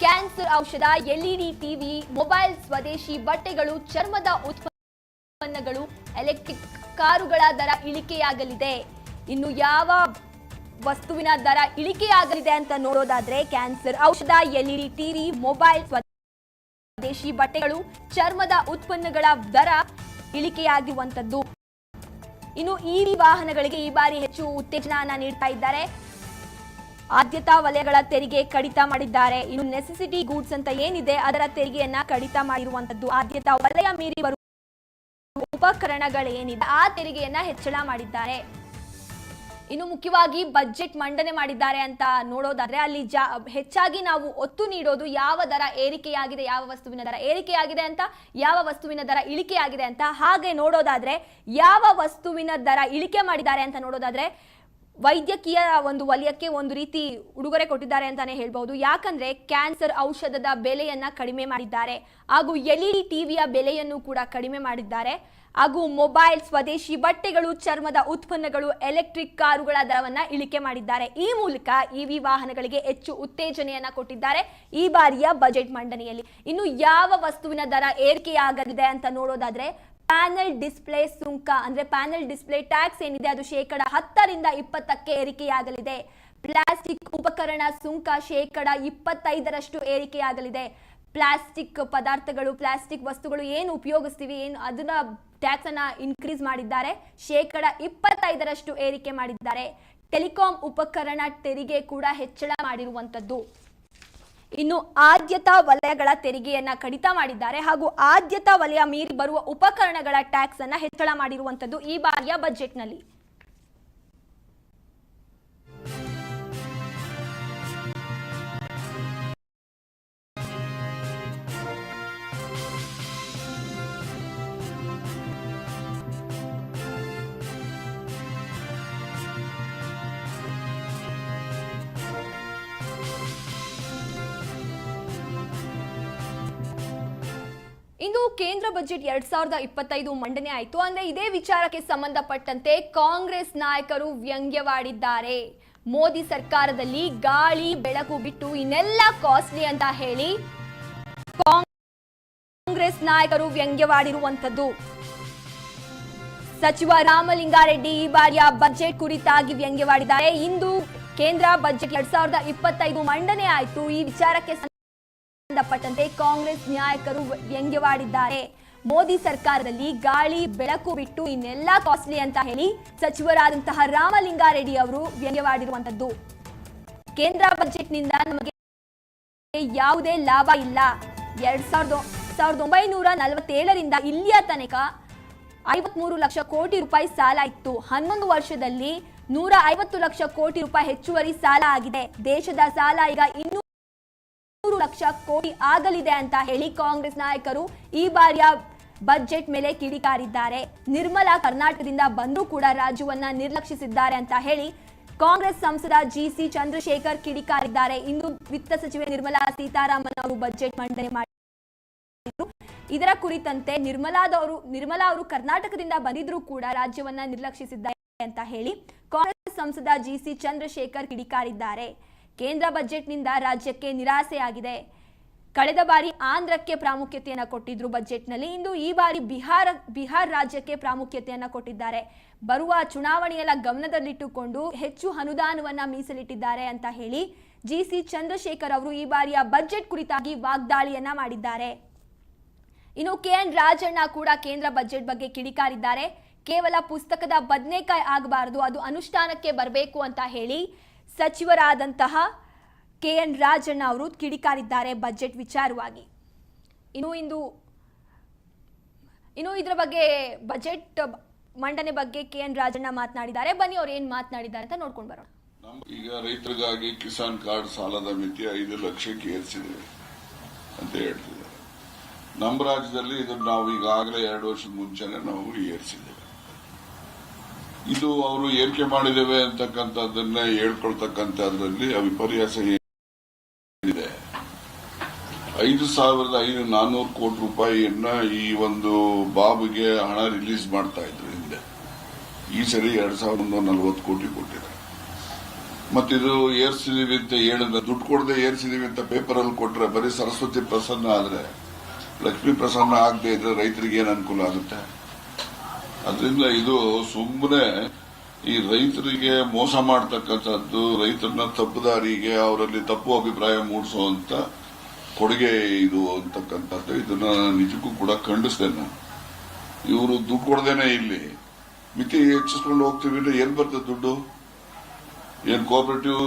ಕ್ಯಾನ್ಸರ್ ಔಷಧ ಎಲ್ಇಡಿ ಟಿವಿ ಮೊಬೈಲ್ ಸ್ವದೇಶಿ ಬಟ್ಟೆಗಳು, ಚರ್ಮದ ಉತ್ಪನ್ನಗಳು, ಎಲೆಕ್ಟ್ರಿಕ್ ಕಾರುಗಳ ದರ ಇಳಿಕೆಯಾಗಲಿದೆ. ಇನ್ನು ಯಾವ ವಸ್ತುವಿನ ದರ ಇಳಿಕೆಯಾಗಲಿದೆ ಅಂತ ನೋಡೋದಾದ್ರೆ ಕ್ಯಾನ್ಸರ್ ಔಷಧ ಎಲ್ಇಡಿ ಟಿವಿ ಮೊಬೈಲ್ ಸ್ವದೇಶಿ ಬಟ್ಟೆಗಳು, ಚರ್ಮದ ಉತ್ಪನ್ನಗಳ ದರ ಇಳಿಕೆಯಾಗಿರುವಂತದ್ದು ಇನ್ನು ಇವಿ ವಾಹನಗಳಿಗೆ ಈ ಬಾರಿ ಹೆಚ್ಚು ಉತ್ತೇಜನ ನೀಡ್ತಾ ಇದ್ದಾರೆ. ಆದ್ಯತಾ ವಲಯಗಳ ತೆರಿಗೆ ಕಡಿತ ಮಾಡಿದ್ದಾರೆ. ಇನ್ನು ನೆಸೆಸಿಟಿ ಗೂಡ್ಸ್ ಅಂತ ಏನಿದೆ, ಅದರ ತೆರಿಗೆಯನ್ನ ಕಡಿತ ಮಾಡಿರುವಂತದ್ದು ಆದ್ಯತಾ ವಲಯ ಮೀರಿ ಬರುವ ಉಪಕರಣಗಳೇನಿದೆ, ಆ ತೆರಿಗೆಯನ್ನ ಹೆಚ್ಚಳ ಮಾಡಿದ್ದಾರೆ. ಇನ್ನು ಮುಖ್ಯವಾಗಿ ಬಜೆಟ್ ಮಂಡನೆ ಮಾಡಿದ್ದಾರೆ ಅಂತ ನೋಡೋದಾದ್ರೆ, ಅಲ್ಲಿ ಜಾ, ಹೆಚ್ಚಾಗಿ ನಾವು ಒತ್ತು ನೀಡೋದು ಯಾವ ದರ ಏರಿಕೆಯಾಗಿದೆ, ಯಾವ ವಸ್ತುವಿನ ದರ ಏರಿಕೆಯಾಗಿದೆ ಅಂತ, ಯಾವ ವಸ್ತುವಿನ ದರ ಇಳಿಕೆಯಾಗಿದೆ ಅಂತ ಹಾಗೆ ನೋಡೋದಾದ್ರೆ, ಯಾವ ವಸ್ತುವಿನ ದರ ಇಳಿಕೆ ಮಾಡಿದ್ದಾರೆ ಅಂತ ನೋಡೋದಾದ್ರೆ ವೈದ್ಯಕೀಯ ಒಂದು ವಲಯಕ್ಕೆ ಒಂದು ರೀತಿ ಉಡುಗೊರೆ ಕೊಟ್ಟಿದ್ದಾರೆ ಅಂತಾನೆ ಹೇಳ್ಬಹುದು. ಯಾಕಂದ್ರೆ ಕ್ಯಾನ್ಸರ್ ಔಷಧದ ಬೆಲೆಯನ್ನ ಕಡಿಮೆ ಮಾಡಿದ್ದಾರೆ. ಹಾಗೂ ಎಲ್ಇಡಿ ಟಿವಿಯ ಬೆಲೆಯನ್ನು ಕೂಡ ಕಡಿಮೆ ಮಾಡಿದ್ದಾರೆ. ಹಾಗೂ ಮೊಬೈಲ್ ಸ್ವದೇಶಿ ಬಟ್ಟೆಗಳು, ಚರ್ಮದ ಉತ್ಪನ್ನಗಳು, ಎಲೆಕ್ಟ್ರಿಕ್ ಕಾರುಗಳ ದರವನ್ನ ಇಳಿಕೆ ಮಾಡಿದ್ದಾರೆ. ಈ ಮೂಲಕ ಇವಿ ವಾಹನಗಳಿಗೆ ಹೆಚ್ಚು ಉತ್ತೇಜನೆಯನ್ನ ಕೊಟ್ಟಿದ್ದಾರೆ ಈ ಬಾರಿಯ ಬಜೆಟ್ ಮಂಡನೆಯಲ್ಲಿ. ಇನ್ನು ಯಾವ ವಸ್ತುವಿನ ದರ ಏರಿಕೆಯಾಗಲಿದೆ ಅಂತ ನೋಡೋದಾದ್ರೆ ಪ್ಯಾನೆಲ್ ಡಿಸ್ಪ್ಲೇ ಸುಂಕ, ಅಂದ್ರೆ ಪ್ಯಾನೆಲ್ ಡಿಸ್ಪ್ಲೇ ಟ್ಯಾಕ್ಸ್ ಏನಿದೆ, ಅದು ಶೇಕಡ ಹತ್ತರಿಂದ ಇಪ್ಪತ್ತಕ್ಕೆ ಏರಿಕೆಯಾಗಲಿದೆ. ಪ್ಲಾಸ್ಟಿಕ್ ಉಪಕರಣ ಸುಂಕ ಶೇಕಡ ಇಪ್ಪತ್ತೈದರಷ್ಟು ಏರಿಕೆಯಾಗಲಿದೆ. ಪ್ಲಾಸ್ಟಿಕ್ ಪದಾರ್ಥಗಳು ಪ್ಲಾಸ್ಟಿಕ್ ವಸ್ತುಗಳು ಏನು ಉಪಯೋಗಿಸ್ತೀವಿ, ಏನು ಅದನ್ನ ಟ್ಯಾಕ್ಸ್ ಅನ್ನ ಇನ್ಕ್ರೀಸ್ ಮಾಡಿದ್ದಾರೆ, ಶೇಕಡ ಇಪ್ಪತ್ತೈದರಷ್ಟು ಏರಿಕೆ ಮಾಡಿದ್ದಾರೆ. ಟೆಲಿಕಾಂ ಉಪಕರಣ ತೆರಿಗೆ ಕೂಡ ಹೆಚ್ಚಳ ಮಾಡಿರುವಂತದ್ದು ಇನ್ನು ಆದ್ಯತಾ ವಲಯಗಳ ತೆರಿಗೆಯನ್ನ ಕಡಿತ ಮಾಡಿದ್ದಾರೆ ಹಾಗೂ ಆದ್ಯತಾ ವಲಯ ಮೀರಿ ಬರುವ ಉಪಕರಣಗಳ ಟ್ಯಾಕ್ಸ್ ಅನ್ನ ಹೆಚ್ಚಳ ಮಾಡಿರುವಂತದ್ದು ಈ ಬಾರಿಯ ಬಜೆಟ್ನಲ್ಲಿ. ಕೇಂದ್ರ ಬಜೆಟ್ ಎರಡ್ ಸಾವಿರದ ಇಪ್ಪತ್ತೈದು ಮಂಡನೆ ಆಯಿತು. ಅಂದ್ರೆ ಇದೇ ವಿಚಾರಕ್ಕೆ ಸಂಬಂಧಪಟ್ಟಂತೆ ಕಾಂಗ್ರೆಸ್ ನಾಯಕರು ವ್ಯಂಗ್ಯವಾಡಿದ್ದಾರೆ. ಮೋದಿ ಸರ್ಕಾರದಲ್ಲಿ ಗಾಳಿ, ಬೆಳಕು ಬಿಟ್ಟು ಇನ್ನೆಲ್ಲ ಕಾಸ್ಟ್ಲಿ ಅಂತ ಹೇಳಿ ಕಾಂಗ್ರೆಸ್ ನಾಯಕರು ವ್ಯಂಗ್ಯವಾಡಿರುವಂತದ್ದು ಸಚಿವ ರಾಮಲಿಂಗಾರೆಡ್ಡಿ ಈ ಬಾರಿಯ ಬಜೆಟ್ ಕುರಿತಾಗಿ ವ್ಯಂಗ್ಯವಾಡಿದ್ದಾರೆ. ಇಂದು ಕೇಂದ್ರ ಬಜೆಟ್ ಎರಡ್ ಸಾವಿರದ ಇಪ್ಪತ್ತೈದು ಮಂಡನೆ ಆಯಿತು. ಈ ವಿಚಾರಕ್ಕೆ ಸಂಬಂಧಪಟ್ಟಂತೆ ಕಾಂಗ್ರೆಸ್ ನಾಯಕರು ವ್ಯಂಗ್ಯವಾಡಿದ್ದಾರೆ. ಮೋದಿ ಸರ್ಕಾರದಲ್ಲಿ ಗಾಳಿ, ಬೆಳಕು ಬಿಟ್ಟು ಇನ್ನೆಲ್ಲ ಕಾಸ್ಟ್ಲಿ ಅಂತ ಹೇಳಿ ಸಚಿವರಾದಂತಹ ರಾಮಲಿಂಗಾರೆಡ್ಡಿ ಅವರು ವ್ಯಂಗ್ಯವಾಡಿರುವಂತದ್ದು ಕೇಂದ್ರ ಬಜೆಟ್ನಿಂದ ನಮಗೆ ಯಾವುದೇ ಲಾಭ ಇಲ್ಲ. ಎರಡ್ ಸಾವಿರದ ಸಾವಿರದ ಒಂಬೈನೂರ ನಲವತ್ತೇಳರಿಂದ ಇಲ್ಲಿಯ ತನಕ ಐವತ್ಮೂರು ಲಕ್ಷ ಕೋಟಿ ರೂಪಾಯಿ ಸಾಲ ಇತ್ತು. ಹನ್ನೊಂದು ವರ್ಷದಲ್ಲಿ ನೂರ ಐವತ್ತು ಲಕ್ಷ ಕೋಟಿ ರೂಪಾಯಿ ಹೆಚ್ಚುವರಿ ಸಾಲ ಆಗಿದೆ. ದೇಶದ ಸಾಲ ಈಗ ಇನ್ನೂರು ಲಕ್ಷ ಕೋಟಿ ಆಗಲಿದೆ ಅಂತ ಹೇಳಿ ಕಾಂಗ್ರೆಸ್ ನಾಯಕರು ಈ ಬಾರಿಯ ಬಜೆಟ್ ಮೇಲೆ ಕಿಡಿಕಾರಿದ್ದಾರೆ. ನಿರ್ಮಲಾ ಕರ್ನಾಟಕದಿಂದ ಬಂದರೂ ಕೂಡ ರಾಜ್ಯವನ್ನ ನಿರ್ಲಕ್ಷಿಸಿದ್ದಾರೆ ಅಂತ ಹೇಳಿ ಕಾಂಗ್ರೆಸ್ ಸಂಸದ ಜಿ ಸಿ ಚಂದ್ರಶೇಖರ್ ಕಿಡಿಕಾರಿದ್ದಾರೆ. ಇಂದು ವಿತ್ತ ಸಚಿವೆ ನಿರ್ಮಲಾ ಸೀತಾರಾಮನ್ ಅವರು ಬಜೆಟ್ ಮಂಡನೆ ಮಾಡಿದ್ರು ಇದರ ಕುರಿತಂತೆ ನಿರ್ಮಲಾದವರು ನಿರ್ಮಲಾ ಅವರು ಕರ್ನಾಟಕದಿಂದ ಬಂದಿದ್ರು ಕೂಡ ರಾಜ್ಯವನ್ನ ನಿರ್ಲಕ್ಷಿಸಿದ್ದಾರೆ ಅಂತ ಹೇಳಿ ಕಾಂಗ್ರೆಸ್ ಸಂಸದ ಜಿ ಸಿ ಚಂದ್ರಶೇಖರ್ ಕಿಡಿಕಾರಿದ್ದಾರೆ. ಕೇಂದ್ರ ಬಜೆಟ್ನಿಂದ ರಾಜ್ಯಕ್ಕೆ ನಿರಾಸೆಯಾಗಿದೆ. ಕಳೆದ ಬಾರಿ ಆಂಧ್ರಕ್ಕೆ ಪ್ರಾಮುಖ್ಯತೆಯನ್ನು ಕೊಟ್ಟಿದ್ರು ಬಜೆಟ್ನಲ್ಲಿ. ಇಂದು ಈ ಬಾರಿ ಬಿಹಾರ, ಬಿಹಾರ್ ರಾಜ್ಯಕ್ಕೆ ಪ್ರಾಮುಖ್ಯತೆಯನ್ನು ಕೊಟ್ಟಿದ್ದಾರೆ. ಬರುವ ಚುನಾವಣೆಯೆಲ್ಲ ಗಮನದಲ್ಲಿಟ್ಟುಕೊಂಡು ಹೆಚ್ಚು ಅನುದಾನವನ್ನ ಮೀಸಲಿಟ್ಟಿದ್ದಾರೆ ಅಂತ ಹೇಳಿ ಜಿ ಸಿ ಚಂದ್ರಶೇಖರ್ ಅವರು ಈ ಬಾರಿಯ ಬಜೆಟ್ ಕುರಿತಾಗಿ ವಾಗ್ದಾಳಿಯನ್ನ ಮಾಡಿದ್ದಾರೆ. ಇನ್ನು ಕೆ ಎನ್ ರಾಜಣ್ಣ ಕೂಡ ಕೇಂದ್ರ ಬಜೆಟ್ ಬಗ್ಗೆ ಕಿಡಿಕಾರಿದ್ದಾರೆ. ಕೇವಲ ಪುಸ್ತಕದ ಬದನೆಕಾಯಿ ಆಗಬಾರದು, ಅದು ಅನುಷ್ಠಾನಕ್ಕೆ ಬರಬೇಕು ಅಂತ ಹೇಳಿ ಸಚಿವರಾದಂತಹ ಕೆ ಎನ್ ರಾಜಣ್ಣ ಅವರು ಕಿಡಿಕಾರಿದ್ದಾರೆ ಬಜೆಟ್ ವಿಚಾರವಾಗಿ. ಇನ್ನು ಇಂದು, ಇನ್ನು ಇದರ ಬಗ್ಗೆ ಬಜೆಟ್ ಮಂಡನೆ ಬಗ್ಗೆ ಕೆ ಎನ್ ರಾಜಣ್ಣ ಮಾತನಾಡಿದ್ದಾರೆ. ಬನ್ನಿ ಅವ್ರು ಏನ್ ಮಾತನಾಡಿದ್ದಾರೆ ಅಂತ ನೋಡ್ಕೊಂಡು ಬರೋಣ. ಈಗ ರೈತರಿಗಾಗಿ ಕಿಸಾನ್ ಕಾರ್ಡ್ ಸಾಲದ ಮಿತಿ ಐದು ಲಕ್ಷಕ್ಕೆ ಏರಿಸಿದೆ ಅಂತ ಹೇಳ್ತಿದ್ದಾರೆ. ನಮ್ಮ ರಾಜ್ಯದಲ್ಲಿ ಇದನ್ನು ನಾವು ಈಗಾಗಲೇ ಎರಡು ವರ್ಷದ ಮುಂಚೆನೆ ನಾವು ಏರಿಸಿದ್ದೇವೆ. ಇದು ಅವರು ಏರಿಕೆ ಮಾಡಿದ್ದೇವೆ ಅಂತಕ್ಕಂಥದ್ದನ್ನ ಹೇಳ್ಕೊಳ್ತಕ್ಕಂಥದ್ರಲ್ಲಿ ವಿಪರ್ಯಾಸ ಏನಿದೆ ಐದು ಸಾವಿರದ ಐದು ನಾನ್ನೂರು ಕೋಟಿ ರೂಪಾಯಿಯನ್ನ ಈ ಒಂದು ಬಾಬುಗೆ ಹಣ ರಿಲೀಸ್ ಮಾಡ್ತಾ ಇದ್ರು ಹಿಂದೆ. ಈ ಸರಿ ಎರಡ್ ಸಾವಿರದ ನಲವತ್ತು ಕೋಟಿ ಕೊಟ್ಟಿದ್ದಾರೆ. ಮತ್ತಿದು ಏರ್ಸಿದೀವಿ ಅಂತ ಹೇಳಿದ ದುಡ್ಡು ಕೊಡದೆ ಏರ್ಸಿದೀವಿ ಅಂತ ಪೇಪರ್ ಅಲ್ಲಿ ಕೊಟ್ರೆ, ಬರೀ ಸರಸ್ವತಿ ಪ್ರಸನ್ನ ಆದ್ರೆ, ಲಕ್ಷ್ಮೀ ಪ್ರಸನ್ನ ಆಗದೆ ಇದ್ರೆ ರೈತರಿಗೆ ಏನ್ ಅನುಕೂಲ ಆಗುತ್ತೆ? ಅದರಿಂದ ಇದು ಸುಮ್ಮನೆ ಈ ರೈತರಿಗೆ ಮೋಸ ಮಾಡ್ತಕ್ಕಂಥದ್ದು, ರೈತರನ್ನ ತಪ್ಪುದಾರಿಗೆ ಅವರಲ್ಲಿ ತಪ್ಪು ಅಭಿಪ್ರಾಯ ಮೂಡಿಸುವಂತ ಕೊಡುಗೆ ಇದು ಅಂತಕ್ಕಂಥದ್ದು. ಇದನ್ನ ನಿಜಕ್ಕೂ ಕೂಡ ಖಂಡಿಸ್ತೇನೆ ಇವರು ದುಡ್ಡು ಕೊಡದೇನೆ ಇಲ್ಲಿ. ಮಿತಿ ಹೆಚ್ಚಿಸ್ಕೊಂಡು ಹೋಗ್ತೀವಿ ಅಂದ್ರೆ ಏನ್ ಬರ್ತದೆ ದುಡ್ಡು? ಏನ್ ಕೋಆಪರೇಟಿವ್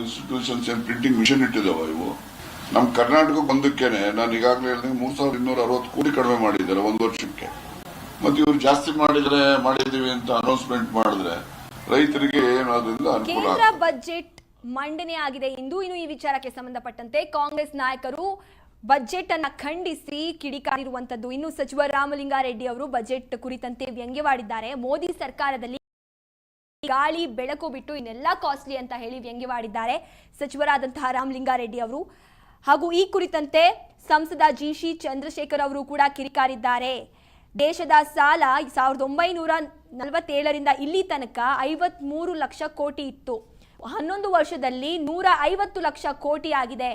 ಇನ್ಸ್ಟಿಟ್ಯೂಷನ್ಸ್ ಏನ್ ಪ್ರಿಂಟಿಂಗ್ ಮಿಷನ್ ಇಟ್ಟಿದಾವ ಇವು? ನಮ್ ಕರ್ನಾಟಕ ಬಂದಕ್ಕೇನೆ, ನಾನು ಈಗಾಗಲೇ ಹೇಳಿದಂಗೆ ಮೂರ್ ಸಾವಿರದ ಇನ್ನೂರ ಅರವತ್ತು ಕೋಟಿ ಕಡಿಮೆ ಮಾಡಿದ್ದಾರೆ, ಒಂದು ವರ್ಷಕ್ಕೆ. ಮತ್ತೆ ಇವರು ಜಾಸ್ತಿ ಮಾಡಿದ್ರೆ ಮಾಡಿದೀವಿ ಅಂತ ಅನೌನ್ಸ್ಮೆಂಟ್ ಮಾಡಿದ್ರೆ ರೈತರಿಗೆ ಏನಾದ್ರಿಂದ ಅನುಕೂಲ ಕೇಂದ್ರ ಬಜೆಟ್ ಮಂಡನೆ ಆಗಿದೆ ಎಂದು ಇನ್ನು ಈ ವಿಚಾರಕ್ಕೆ ಸಂಬಂಧಪಟ್ಟಂತೆ ಕಾಂಗ್ರೆಸ್ ನಾಯಕರು ಬಜೆಟ್ ಅನ್ನ ಖಂಡಿಸಿ ಕಿಡಿಕಾರಿರುವಂತದ್ದು. ಇನ್ನು ಸಚಿವ ರಾಮಲಿಂಗಾರೆಡ್ಡಿ ಅವರು ಬಜೆಟ್ ಕುರಿತಂತೆ ವ್ಯಂಗ್ಯವಾಡಿದ್ದಾರೆ. ಮೋದಿ ಸರ್ಕಾರದಲ್ಲಿ ಗಾಳಿ ಬೆಳಕು ಬಿಟ್ಟು ಇನ್ನೆಲ್ಲ ಕಾಸ್ಟ್ಲಿ ಅಂತ ಹೇಳಿ ವ್ಯಂಗ್ಯವಾಡಿದ್ದಾರೆ ಸಚಿವರಾದಂತಹ ರಾಮಲಿಂಗಾರೆಡ್ಡಿ ಅವರು. ಹಾಗೂ ಈ ಕುರಿತಂತೆ ಸಂಸದ ಜಿ ಸಿ ಚಂದ್ರಶೇಖರ್ ಅವರು ಕೂಡ ಕಿರಿಕಾರಿದ್ದಾರೆ ದೇಶದ ಸಾಲ ಸಾವಿರದ ಒಂಬೈನೂರ ನಲವತ್ತೇಳರಿಂದ ಇಲ್ಲಿ ತನಕ ಐವತ್ಮೂರು ಲಕ್ಷ ಕೋಟಿ ಇತ್ತು. ಹನ್ನೊಂದು ವರ್ಷದಲ್ಲಿ ನೂರ ಐವತ್ತು ಲಕ್ಷ ಕೋಟಿ ಆಗಿದೆ.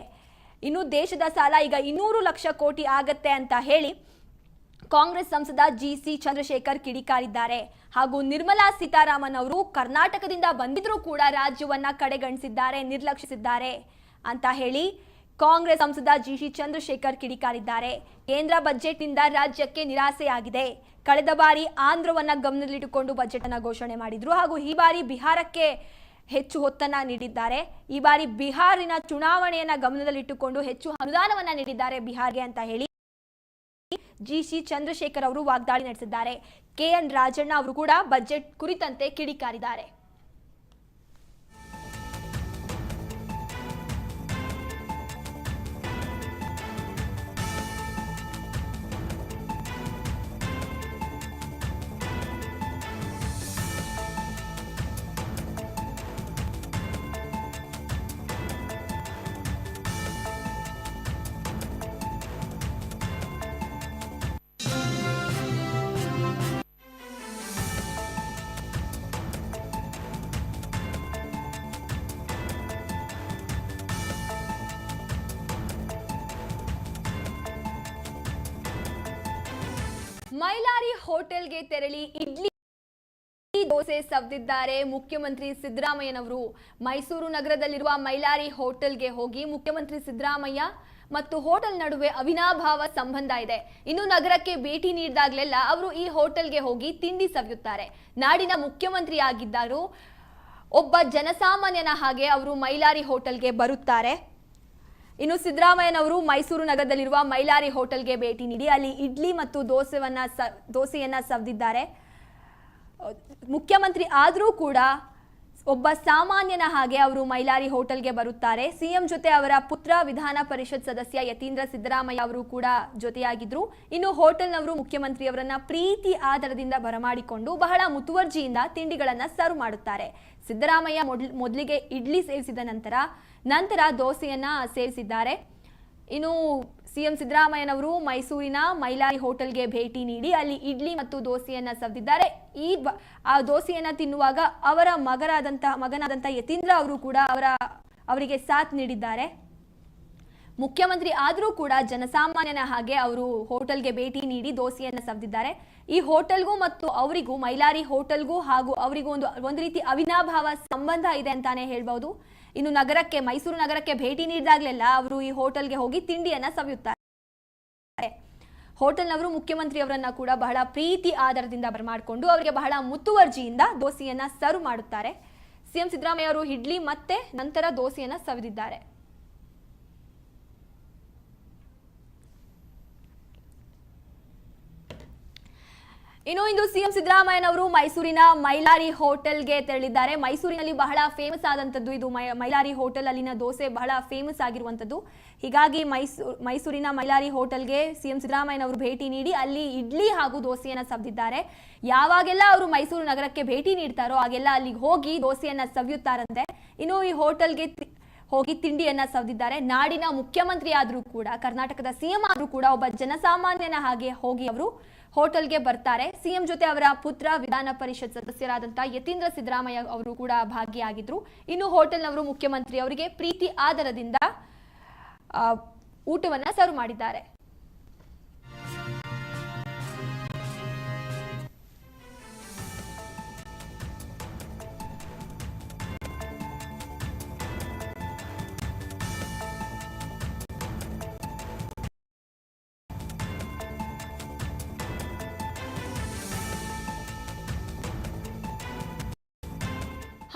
ಇನ್ನು ದೇಶದ ಸಾಲ ಈಗ ಇನ್ನೂರು ಲಕ್ಷ ಕೋಟಿ ಆಗತ್ತೆ ಅಂತ ಹೇಳಿ ಕಾಂಗ್ರೆಸ್ ಸಂಸದ ಜಿ ಸಿ ಚಂದ್ರಶೇಖರ್ ಕಿಡಿಕಾರಿದ್ದಾರೆ. ಹಾಗೂ ನಿರ್ಮಲಾ ಸೀತಾರಾಮನ್ ಅವರು ಕರ್ನಾಟಕದಿಂದ ಬಂದಿದ್ರೂ ಕೂಡ ರಾಜ್ಯವನ್ನ ಕಡೆಗಣಿಸಿದ್ದಾರೆ, ನಿರ್ಲಕ್ಷಿಸಿದ್ದಾರೆ ಅಂತ ಹೇಳಿ ಕಾಂಗ್ರೆಸ್ ಸಂಸದ ಜಿ ಸಿ ಚಂದ್ರಶೇಖರ್ ಕಿಡಿಕಾರಿದ್ದಾರೆ. ಕೇಂದ್ರ ಬಜೆಟ್ನಿಂದ ರಾಜ್ಯಕ್ಕೆ ನಿರಾಸೆಯಾಗಿದೆ. ಕಳೆದ ಬಾರಿ ಆಂಧ್ರವನ್ನ ಗಮನದಲ್ಲಿಟ್ಟುಕೊಂಡು ಬಜೆಟ್ ಅನ್ನ ಘೋಷಣೆ ಮಾಡಿದ್ರು ಹಾಗೂ ಈ ಬಾರಿ ಬಿಹಾರಕ್ಕೆ ಹೆಚ್ಚು ಹೊತ್ತನ್ನ ನೀಡಿದ್ದಾರೆ. ಈ ಬಾರಿ ಬಿಹಾರಿನ ಚುನಾವಣೆಯನ್ನ ಗಮನದಲ್ಲಿಟ್ಟುಕೊಂಡು ಹೆಚ್ಚು ಅನುದಾನವನ್ನ ನೀಡಿದ್ದಾರೆ ಬಿಹಾರ್ಗೆ ಅಂತ ಹೇಳಿ ಜಿಸಿ ಚಂದ್ರಶೇಖರ್ ಅವರು ವಾಗ್ದಾಳಿ ನಡೆಸಿದ್ದಾರೆ. ಕೆ ಎನ್ ರಾಜಣ್ಣ ಅವರು ಕೂಡ ಬಜೆಟ್ ಕುರಿತಂತೆ ಕಿಡಿಕಾರಿದ್ದಾರೆ. ತೆರಳಿ ಇಡ್ಲಿ ದೋಸೆ ಸವ್ದಿದ್ದಾರೆ ಮುಖ್ಯಮಂತ್ರಿ ಸಿದ್ದರಾಮಯ್ಯನವರು. ಮೈಸೂರು ನಗರದಲ್ಲಿರುವ ಮೈಲಾರಿ ಹೋಟೆಲ್ಗೆ ಹೋಗಿ ಮುಖ್ಯಮಂತ್ರಿ ಸಿದ್ದರಾಮಯ್ಯ ಮತ್ತು ಹೋಟೆಲ್ ನಡುವೆ ಅವಿನಾಭಾವ ಸಂಬಂಧ ಇದೆ. ಇನ್ನು ನಗರಕ್ಕೆ ಭೇಟಿ ನೀಡಿದಾಗಲೆಲ್ಲ ಅವರು ಈ ಹೋಟೆಲ್ಗೆ ಹೋಗಿ ತಿಂಡಿ ಸವಿಯುತ್ತಾರೆ. ನಾಡಿನ ಮುಖ್ಯಮಂತ್ರಿ ಆಗಿದ್ದರು ಒಬ್ಬ ಜನಸಾಮಾನ್ಯನ ಹಾಗೆ ಅವರು ಮೈಲಾರಿ ಹೋಟೆಲ್ಗೆ ಬರುತ್ತಾರೆ. ಇನ್ನು ಸಿದ್ದರಾಮಯ್ಯನವರು ಮೈಸೂರು ನಗರದಲ್ಲಿರುವ ಮೈಲಾರಿ ಹೋಟೆಲ್ಗೆ ಭೇಟಿ ನೀಡಿ, ಅಲ್ಲಿ ಇಡ್ಲಿ ಮತ್ತು ದೋಸೆವನ್ನ ಸ, ದೋಸೆಯನ್ನ ಸವ್ದಿದ್ದಾರೆ. ಮುಖ್ಯಮಂತ್ರಿ ಆದರೂ ಕೂಡ ಒಬ್ಬ ಸಾಮಾನ್ಯನ ಹಾಗೆ ಅವರು ಮೈಲಾರಿ ಹೋಟೆಲ್ಗೆ ಬರುತ್ತಾರೆ. ಸಿಎಂ ಜೊತೆ ಅವರ ಪುತ್ರ ವಿಧಾನ ಪರಿಷತ್ ಸದಸ್ಯ ಯತೀಂದ್ರ ಸಿದ್ದರಾಮಯ್ಯ ಅವರು ಕೂಡ ಜೊತೆಯಾಗಿದ್ರು. ಇನ್ನು ಹೋಟೆಲ್ನವರು ಮುಖ್ಯಮಂತ್ರಿಯವರನ್ನ ಪ್ರೀತಿ ಆಧಾರದಿಂದ ಬರಮಾಡಿಕೊಂಡು ಬಹಳ ಮುತುವರ್ಜಿಯಿಂದ ತಿಂಡಿಗಳನ್ನ ಸರ್ವ್ ಮಾಡುತ್ತಾರೆ. ಸಿದ್ದರಾಮಯ್ಯ ಮೊದ್ಲ್- ಮೊದಲಿಗೆ ಇಡ್ಲಿ ಸೇವಿಸಿದ ನಂತರ ನಂತರ ದೋಸೆಯನ್ನ ಸೇವಿಸಿದ್ದಾರೆ ಇನ್ನು ಸಿಎಂ ಸಿದ್ದರಾಮಯ್ಯನವರು ಮೈಸೂರಿನ ಮೈಲಾರಿ ಹೋಟೆಲ್ಗೆ ಭೇಟಿ ನೀಡಿ ಅಲ್ಲಿ ಇಡ್ಲಿ ಮತ್ತು ದೋಸೆಯನ್ನ ಸವ್ದಿದ್ದಾರೆ. ಈ ಆ ದೋಸೆಯನ್ನ ತಿನ್ನುವಾಗ ಅವರ ಮಗರಾದಂತಹ ಮಗನಾದಂಥ ಯತೀಂದ್ರ ಅವರು ಕೂಡ ಅವರ, ಅವರಿಗೆ ಸಾಥ್ ನೀಡಿದ್ದಾರೆ. ಮುಖ್ಯಮಂತ್ರಿ ಆದರೂ ಕೂಡ ಜನಸಾಮಾನ್ಯನ ಹಾಗೆ ಅವರು ಹೋಟೆಲ್ಗೆ ಭೇಟಿ ನೀಡಿ ದೋಸೆಯನ್ನ ಸವ್ದಿದ್ದಾರೆ. ಈ ಹೋಟೆಲ್ಗೂ ಮತ್ತು ಅವರಿಗೂ, ಮೈಲಾರಿ ಹೋಟೆಲ್ಗೂ ಹಾಗೂ ಅವರಿಗೂ ಒಂದು ಒಂದು ರೀತಿ ಅವಿನಾಭಾವ ಸಂಬಂಧ ಇದೆ ಅಂತಾನೆ ಹೇಳ್ಬಹುದು ಇನ್ನು ನಗರಕ್ಕೆ, ಮೈಸೂರು ನಗರಕ್ಕೆ ಭೇಟಿ ನೀಡಿದಾಗಲೆಲ್ಲ ಅವರು ಈ ಹೋಟೆಲ್ಗೆ ಹೋಗಿ ತಿಂಡಿಯನ್ನ ಸವಿಯುತ್ತಾರೆ. ಹೋಟೆಲ್ನವರು ಮುಖ್ಯಮಂತ್ರಿ ಅವರನ್ನ ಕೂಡ ಬಹಳ ಪ್ರೀತಿ ಆಧಾರದಿಂದ ಬರಮಾಡಿಕೊಂಡು ಅವರಿಗೆ ಬಹಳ ಮುತುವರ್ಜಿಯಿಂದ ದೋಸೆಯನ್ನ ಸರ್ವ್ ಮಾಡುತ್ತಾರೆ. ಸಿಎಂ ಸಿದ್ದರಾಮಯ್ಯ ಅವರು ಇಡ್ಲಿ ಮತ್ತೆ ನಂತರ ದೋಸೆಯನ್ನ ಸವಿದಿದ್ದಾರೆ. ಇನ್ನು ಇಂದು ಸಿಎಂ ಸಿದ್ದರಾಮಯ್ಯನವರು ಮೈಸೂರಿನ ಮೈಲಾರಿ ಹೋಟೆಲ್ಗೆ ತೆರಳಿದ್ದಾರೆ. ಮೈಸೂರಿನಲ್ಲಿ ಬಹಳ ಫೇಮಸ್ ಆದಂಥದ್ದು ಇದು. ಮೈಲಾರಿ ಹೋಟೆಲ್ ಅಲ್ಲಿನ ದೋಸೆ ಬಹಳ ಫೇಮಸ್ ಆಗಿರುವಂಥದ್ದು. ಹೀಗಾಗಿ ಮೈಸೂರು ಮೈಸೂರಿನ ಮೈಲಾರಿ ಹೋಟೆಲ್ಗೆ ಸಿಎಂ ಸಿದ್ದರಾಮಯ್ಯನವರು ಭೇಟಿ ನೀಡಿ ಅಲ್ಲಿ ಇಡ್ಲಿ ಹಾಗೂ ದೋಸೆಯನ್ನು ಸವ್ದಿದ್ದಾರೆ. ಯಾವಾಗೆಲ್ಲ ಅವರು ಮೈಸೂರು ನಗರಕ್ಕೆ ಭೇಟಿ ನೀಡ್ತಾರೋ ಹಾಗೆಲ್ಲ ಅಲ್ಲಿಗೆ ಹೋಗಿ ದೋಸೆಯನ್ನ ಸವಿಯುತ್ತಾರಂತೆ. ಇನ್ನು ಈ ಹೋಟೆಲ್ಗೆ ಹೋಗಿ ತಿಂಡಿಯನ್ನ ಸವ್ದಿದ್ದಾರೆ. ನಾಡಿನ ಮುಖ್ಯಮಂತ್ರಿ ಆದರೂ ಕೂಡ, ಕರ್ನಾಟಕದ ಸಿಎಂ ಆದರೂ ಕೂಡ ಒಬ್ಬ ಜನಸಾಮಾನ್ಯನ ಹಾಗೆ ಹೋಗಿ ಅವರು ಹೋಟೆಲ್ಗೆ ಬರ್ತಾರೆ. ಸಿಎಂ ಜೊತೆ ಅವರ ಪುತ್ರ ವಿಧಾನ ಪರಿಷತ್ ಸದಸ್ಯರಾದಂತಹ ಯತೀಂದ್ರ ಸಿದ್ದರಾಮಯ್ಯ ಅವರು ಕೂಡ ಭಾಗಿಯಾಗಿದ್ರು. ಇನ್ನು ಹೋಟೆಲ್ನವರು ಮುಖ್ಯಮಂತ್ರಿ ಅವರಿಗೆ ಪ್ರೀತಿ ಆಧಾರದಿಂದ ಊಟವನ್ನ ಸರ್ವ್ ಮಾಡಿದ್ದಾರೆ.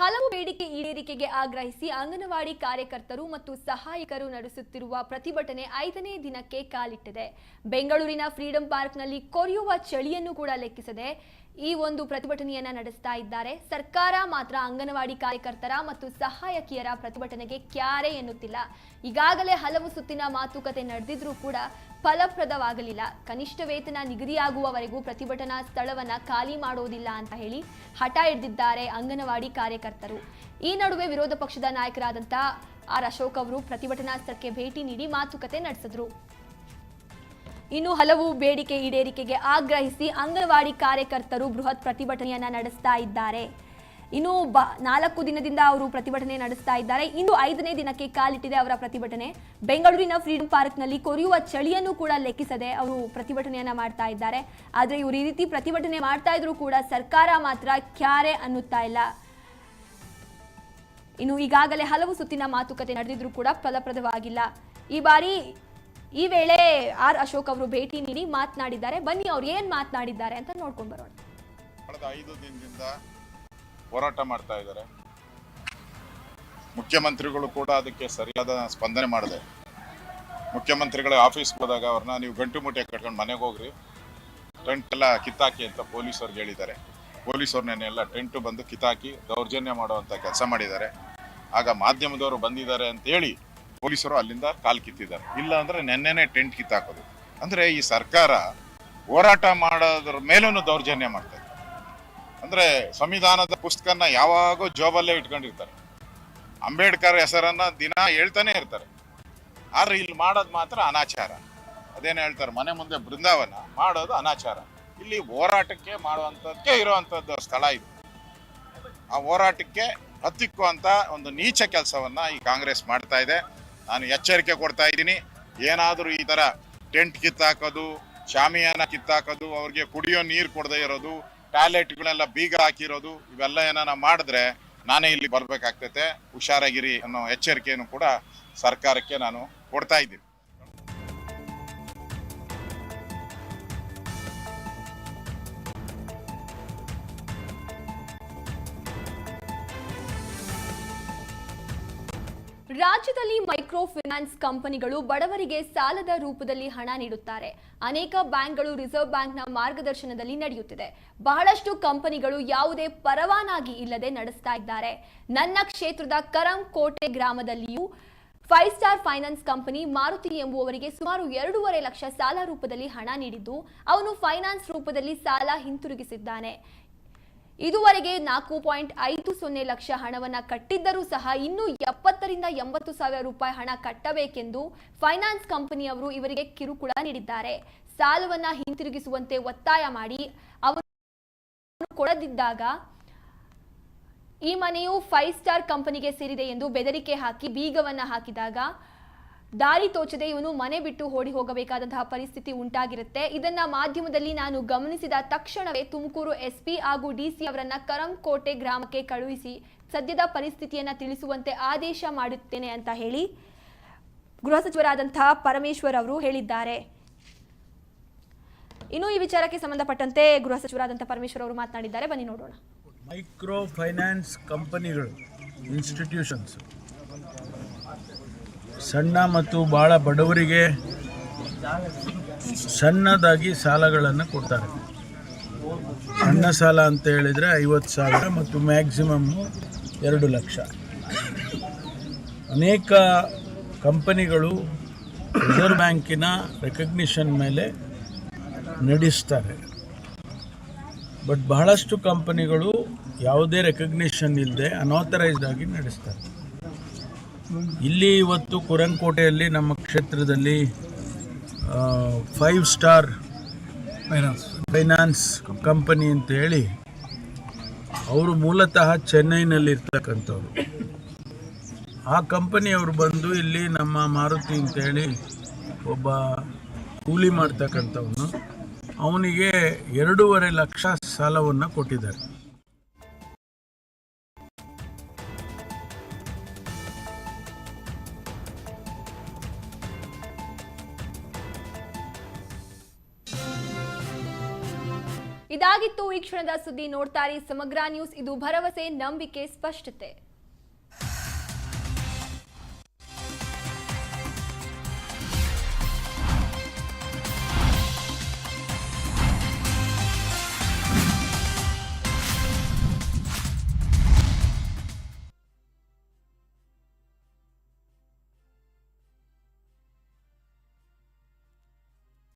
ಹಲವು ಬೇಡಿಕೆ ಈಡೇರಿಕೆಗೆ ಆಗ್ರಹಿಸಿ ಅಂಗನವಾಡಿ ಕಾರ್ಯಕರ್ತರು ಮತ್ತು ಸಹಾಯಕರು ನಡೆಸುತ್ತಿರುವ ಪ್ರತಿಭಟನೆ ಐದನೇ ದಿನಕ್ಕೆ ಕಾಲಿಟ್ಟಿದೆ. ಬೆಂಗಳೂರಿನ ಫ್ರೀಡಂ ಪಾರ್ಕ್ನಲ್ಲಿ ಕೊರೆಯುವ ಚಳಿಯನ್ನು ಕೂಡ ಲೆಕ್ಕಿಸದೆ ಈ ಒಂದು ಪ್ರತಿಭಟನೆಯನ್ನ ನಡೆಸ್ತಾ ಇದ್ದಾರೆ. ಸರ್ಕಾರ ಮಾತ್ರ ಅಂಗನವಾಡಿ ಕಾರ್ಯಕರ್ತರ ಮತ್ತು ಸಹಾಯಕಿಯರ ಪ್ರತಿಭಟನೆಗೆ ಕ್ಯಾರೆ ಎನ್ನುತ್ತಿಲ್ಲ. ಈಗಾಗಲೇ ಹಲವು ಸುತ್ತಿನ ಮಾತುಕತೆ ನಡೆದಿದ್ರೂ ಕೂಡ ಫಲಪ್ರದವಾಗಲಿಲ್ಲ. ಕನಿಷ್ಠ ವೇತನ ನಿಗದಿಯಾಗುವವರೆಗೂ ಪ್ರತಿಭಟನಾ ಸ್ಥಳವನ್ನ ಖಾಲಿ ಮಾಡೋದಿಲ್ಲ ಅಂತ ಹೇಳಿ ಹಠ ಹಿಡಿದಿದ್ದಾರೆ ಅಂಗನವಾಡಿ ಕಾರ್ಯಕರ್ತರು. ಈ ನಡುವೆ ವಿರೋಧ ಪಕ್ಷದ ನಾಯಕರಾದಂಥ ಆರ್ ಅಶೋಕ್ ಅವರು ಪ್ರತಿಭಟನಾ ಸ್ಥಳಕ್ಕೆ ಭೇಟಿ ನೀಡಿ ಮಾತುಕತೆ ನಡೆಸಿದ್ರು. ಇನ್ನು ಹಲವು ಬೇಡಿಕೆ ಈಡೇರಿಕೆಗೆ ಆಗ್ರಹಿಸಿ ಅಂಗನವಾಡಿ ಕಾರ್ಯಕರ್ತರು ಬೃಹತ್ ಪ್ರತಿಭಟನೆಯನ್ನ ನಡೆಸ್ತಾ ಇದ್ದಾರೆ. ಇನ್ನು ಬ ನಾಲ್ಕು ದಿನದಿಂದ ಅವರು ಪ್ರತಿಭಟನೆ ನಡೆಸ್ತಾ ಇದ್ದಾರೆ. ಇಂದು ಐದನೇ ದಿನಕ್ಕೆ ಕಾಲಿಟ್ಟಿದೆ ಅವರ ಪ್ರತಿಭಟನೆ. ಬೆಂಗಳೂರಿನ ಫ್ರೀಡಂ ಪಾರ್ಕ್ನಲ್ಲಿ ಕೊರೆಯುವ ಚಳಿಯನ್ನು ಕೂಡ ಲೆಕ್ಕಿಸದೆ ಅವರು ಪ್ರತಿಭಟನೆಯನ್ನ ಮಾಡ್ತಾ ಇದ್ದಾರೆ. ಆದರೆ ಇವರು ಈ ರೀತಿ ಪ್ರತಿಭಟನೆ ಮಾಡ್ತಾ ಇದ್ರು ಕೂಡ ಸರ್ಕಾರ ಮಾತ್ರ ಕ್ಯಾರೆ ಅನ್ನುತ್ತಾ ಇಲ್ಲ. ಇನ್ನು ಈಗಾಗಲೇ ಹಲವು ಸುತ್ತಿನ ಮಾತುಕತೆ ನಡೆದಿದ್ರು ಕೂಡ ಫಲಪ್ರದವಾಗಿಲ್ಲ. ಈ ಬಾರಿ ಈ ವೇಳೆ ಆರ್ ಅಶೋಕ್ ಅವರು ಭೇಟಿ ನೀಡಿ ಮಾತನಾಡಿದ್ದಾರೆ. ಬನ್ನಿ ಅವ್ರು ಏನ್ ಮಾತನಾಡಿದ್ದಾರೆ ಅಂತ ನೋಡ್ಕೊಂಡ್ ಬರೋಣ. ಹೋರಾಟ ಮಾಡ್ತಾ ಇದ್ದಾರೆ. ಮುಖ್ಯಮಂತ್ರಿಗಳು ಕೂಡ ಅದಕ್ಕೆ ಸರಿಯಾದ ಸ್ಪಂದನೆ ಮಾಡಿದೆ. ಮುಖ್ಯಮಂತ್ರಿಗಳ ಆಫೀಸ್ಗೆ ಹೋದಾಗ ಅವ್ರನ್ನ ನೀವು ಗಂಟು ಮುಟ್ಟೆ ಕಟ್ಕೊಂಡು ಮನೆಗೆ ಹೋಗ್ರಿ. ಟೆಂಟ್ ಎಲ್ಲ ಕಿತ್ತಾಕಿ ಅಂತ ಪೊಲೀಸವ್ರಿಗೆ ಹೇಳಿದ್ದಾರೆ. ಪೊಲೀಸವ್ರನ್ನೆಲ್ಲ ಟೆಂಟು ಬಂದು ಕಿತ್ತಾಕಿ ದೌರ್ಜನ್ಯ ಮಾಡುವಂಥ ಕೆಲಸ ಮಾಡಿದ್ದಾರೆ. ಆಗ ಮಾಧ್ಯಮದವರು ಬಂದಿದ್ದಾರೆ ಅಂತ ಹೇಳಿ ಪೊಲೀಸರು ಅಲ್ಲಿಂದ ಕಾಲ್ ಕಿತ್ತಿದ್ದಾರೆ. ಇಲ್ಲ ಅಂದರೆ ನೆನ್ನೆನೆ ಟೆಂಟ್ ಕಿತ್ತಾಕೋದು. ಅಂದರೆ ಈ ಸರ್ಕಾರ ಹೋರಾಟ ಮಾಡೋದ್ರ ಮೇಲೂ ದೌರ್ಜನ್ಯ ಮಾಡ್ತಾ ಇದೆ. ಅಂದ್ರೆ ಸಂವಿಧಾನದ ಪುಸ್ತಕನ ಯಾವಾಗೂ ಜೋಬಲ್ಲೇ ಇಟ್ಕೊಂಡಿರ್ತಾರೆ. ಅಂಬೇಡ್ಕರ್ ಹೆಸರನ್ನ ದಿನ ಹೇಳ್ತಾನೆ ಇರ್ತಾರೆ. ಆದ್ರೆ ಇಲ್ಲಿ ಮಾಡೋದು ಮಾತ್ರ ಅನಾಚಾರ. ಅದೇನು ಹೇಳ್ತಾರೆ, ಮನೆ ಮುಂದೆ ಬೃಂದಾವನ ಮಾಡೋದು ಅನಾಚಾರ. ಇಲ್ಲಿ ಹೋರಾಟಕ್ಕೆ ಮಾಡುವಂಥದ್ದಕ್ಕೆ ಇರುವಂಥದ್ದು ಸ್ಥಳ ಇದು. ಆ ಹೋರಾಟಕ್ಕೆ ಹತ್ತಿಕ್ಕುವಂತ ಒಂದು ನೀಚ ಕೆಲಸವನ್ನ ಈ ಕಾಂಗ್ರೆಸ್ ಮಾಡ್ತಾ ಇದೆ. ನಾನು ಎಚ್ಚರಿಕೆ ಕೊಡ್ತಾ ಇದ್ದೀನಿ. ಏನಾದರೂ ಈ ತರ ಟೆಂಟ್ ಕಿತ್ತಾಕೋದು, ಶಾಮಿಯಾನ ಕಿತ್ತಾಕೋದು, ಅವ್ರಿಗೆ ಕುಡಿಯೋ ನೀರು ಕೊಡದೇ ಇರೋದು ಟಾಯ್ಲೆಟ್ಗಳೆಲ್ಲ ಬೀಗ ಹಾಕಿರೋದು, ಇವೆಲ್ಲ ಏನಾರ ಮಾಡಿದ್ರೆ ನಾನೇ ಇಲ್ಲಿ ಬರ್ಬೇಕಾಗ್ತೈತೆ. ಹುಷಾರಾಗಿರಿ ಅನ್ನೋ ಎಚ್ಚರಿಕೆಯನ್ನು ಕೂಡ ಸರ್ಕಾರಕ್ಕೆ ನಾನು ಕೊಡ್ತಾ ಇದ್ದೀನಿ. ರಾಜ್ಯದಲ್ಲಿ ಮೈಕ್ರೋ ಫೈನಾನ್ಸ್ ಕಂಪನಿಗಳು ಬಡವರಿಗೆ ಸಾಲದ ರೂಪದಲ್ಲಿ ಹಣ ನೀಡುತ್ತಾರೆ. ಅನೇಕ ಬ್ಯಾಂಕ್ಗಳು ರಿಸರ್ವ್ ಬ್ಯಾಂಕ್ನ ಮಾರ್ಗದರ್ಶನದಲ್ಲಿ ನಡೆಯುತ್ತಿದೆ. ಬಹಳಷ್ಟು ಕಂಪನಿಗಳು ಯಾವುದೇ ಪರವಾನಗಿ ಇಲ್ಲದೆ ನಡೆಸ್ತಾ ಇದ್ದಾರೆ. ನನ್ನ ಕ್ಷೇತ್ರದ Karam Kote ಗ್ರಾಮದಲ್ಲಿಯೂ five star finance company Maruti ಎಂಬುವವರಿಗೆ ಸುಮಾರು ಎರಡೂವರೆ ಲಕ್ಷ ಸಾಲ ರೂಪದಲ್ಲಿ ಹಣ ನೀಡಿದ್ದು, ಅವನು ಫೈನಾನ್ಸ್ ರೂಪದಲ್ಲಿ ಸಾಲ ಹಿಂತಿರುಗಿಸಿದ್ದಾನೆ. ಇದುವರೆಗೆ ನಾಲ್ಕು ಪಾಯಿಂಟ್ ಐದು ಸೊನ್ನೆ ಲಕ್ಷ ಹಣವನ್ನು ಕಟ್ಟಿದ್ದರೂ ಸಹ ಇನ್ನೂ ಎಪ್ಪತ್ತರಿಂದ ಎಂಬತ್ತು ಸಾವಿರ ರೂಪಾಯಿ ಹಣ ಕಟ್ಟಬೇಕೆಂದು ಫೈನಾನ್ಸ್ ಕಂಪನಿಯವರು ಇವರಿಗೆ ಕಿರುಕುಳ ನೀಡಿದ್ದಾರೆ. ಸಾಲವನ್ನ ಹಿಂತಿರುಗಿಸುವಂತೆ ಒತ್ತಾಯ ಮಾಡಿ ಅವರು ಕೊಡದಿದ್ದಾಗ ಈ ಮನೆಯು ಫೈವ್ ಸ್ಟಾರ್ ಕಂಪನಿಗೆ ಸೇರಿದೆ ಎಂದು ಬೆದರಿಕೆ ಹಾಕಿ ಬೀಗವನ್ನ ಹಾಕಿದಾಗ ದಾರಿ ತೋಚದೆ ಇವನು ಮನೆ ಬಿಟ್ಟು ಓಡಿ ಹೋಗಬೇಕಾದಂತಹ ಪರಿಸ್ಥಿತಿ ಉಂಟಾಗಿರುತ್ತೆ. ಇದನ್ನ ಮಾಧ್ಯಮದಲ್ಲಿ ನಾನು ಗಮನಿಸಿದ ತಕ್ಷಣವೇ ತುಮಕೂರು ಎಸ್ಪಿ ಹಾಗೂ ಡಿಸಿ ಅವರನ್ನ ಕರಂಕೋಟೆ ಗ್ರಾಮಕ್ಕೆ ಕಳುಹಿಸಿ ಸದ್ಯದ ಪರಿಸ್ಥಿತಿಯನ್ನ ತಿಳಿಸುವಂತೆ ಆದೇಶ ಮಾಡುತ್ತೇನೆ ಅಂತ ಹೇಳಿ ಗೃಹ ಸಚಿವರಾದಂತಹ ಪರಮೇಶ್ವರ್ ಅವರು ಹೇಳಿದ್ದಾರೆ. ಇನ್ನು ಈ ವಿಚಾರಕ್ಕೆ ಸಂಬಂಧಪಟ್ಟಂತೆ ಗೃಹ ಸಚಿವರಾದಂತಹ ಪರಮೇಶ್ವರ್ ಅವರು ಮಾತನಾಡಿದ್ದಾರೆ. ಬನ್ನಿ ನೋಡೋಣ. ಮೈಕ್ರೋ ಫೈನಾನ್ಸ್ ಕಂಪನಿಗಳು, ಇನ್ಸ್ಟಿಟ್ಯೂಷನ್ಸ್ ಸಣ್ಣ ಮತ್ತು ಭಾಳ ಬಡವರಿಗೆ ಸಣ್ಣದಾಗಿ ಸಾಲಗಳನ್ನು ಕೊಡ್ತಾರೆ. ಸಣ್ಣ ಸಾಲ ಅಂತ ಹೇಳಿದರೆ ಐವತ್ತು ಸಾವಿರ ಮತ್ತು ಮ್ಯಾಕ್ಸಿಮಮ್ಮು ಎರಡು ಲಕ್ಷ. ಅನೇಕ ಕಂಪನಿಗಳು ರಿಸರ್ವ್ ಬ್ಯಾಂಕಿನ ರೆಕಗ್ನಿಷನ್ ಮೇಲೆ ನಡೆಸ್ತಾರೆ. ಬಟ್ ಬಹಳಷ್ಟು ಕಂಪನಿಗಳು ಯಾವುದೇ ರೆಕಗ್ನಿಷನ್ ಇಲ್ಲದೆ ಅನಾಥರೈಸ್ಡ್ ಆಗಿ ನಡೆಸ್ತಾರೆ. ಇಲ್ಲಿ ಇವತ್ತು ಕುರಂಕೋಟೆಯಲ್ಲಿ ನಮ್ಮ ಕ್ಷೇತ್ರದಲ್ಲಿ five star finance finance company ಅಂತ ಹೇಳಿ, ಅವರು ಮೂಲತಃ ಚೆನ್ನೈನಲ್ಲಿ ಇರ್ತಕ್ಕಂಥವ್ರು ಆ ಕಂಪನಿಯವರು ಬಂದು ಇಲ್ಲಿ ನಮ್ಮ ಮಾರುತಿ ಅಂತೇಳಿ ಒಬ್ಬ ಕೂಲಿ ಮಾಡ್ತಕ್ಕಂಥವನು. ಅವನಿಗೆ ಎರಡೂವರೆ ಲಕ್ಷ ಸಾಲವನ್ನು ಕೊಟ್ಟಿದ್ದಾರೆ. ಇದಾಗಿತ್ತು. ಈ ಕ್ಷಣದ ಸುದ್ದಿ ನೋಡ್ತಾರೆ ಸಮಗ್ರ ನ್ಯೂಸ್. ಇದು ಭರವಸೆ ನಂಬಿಕೆ ಸ್ಪಷ್ಟತೆ.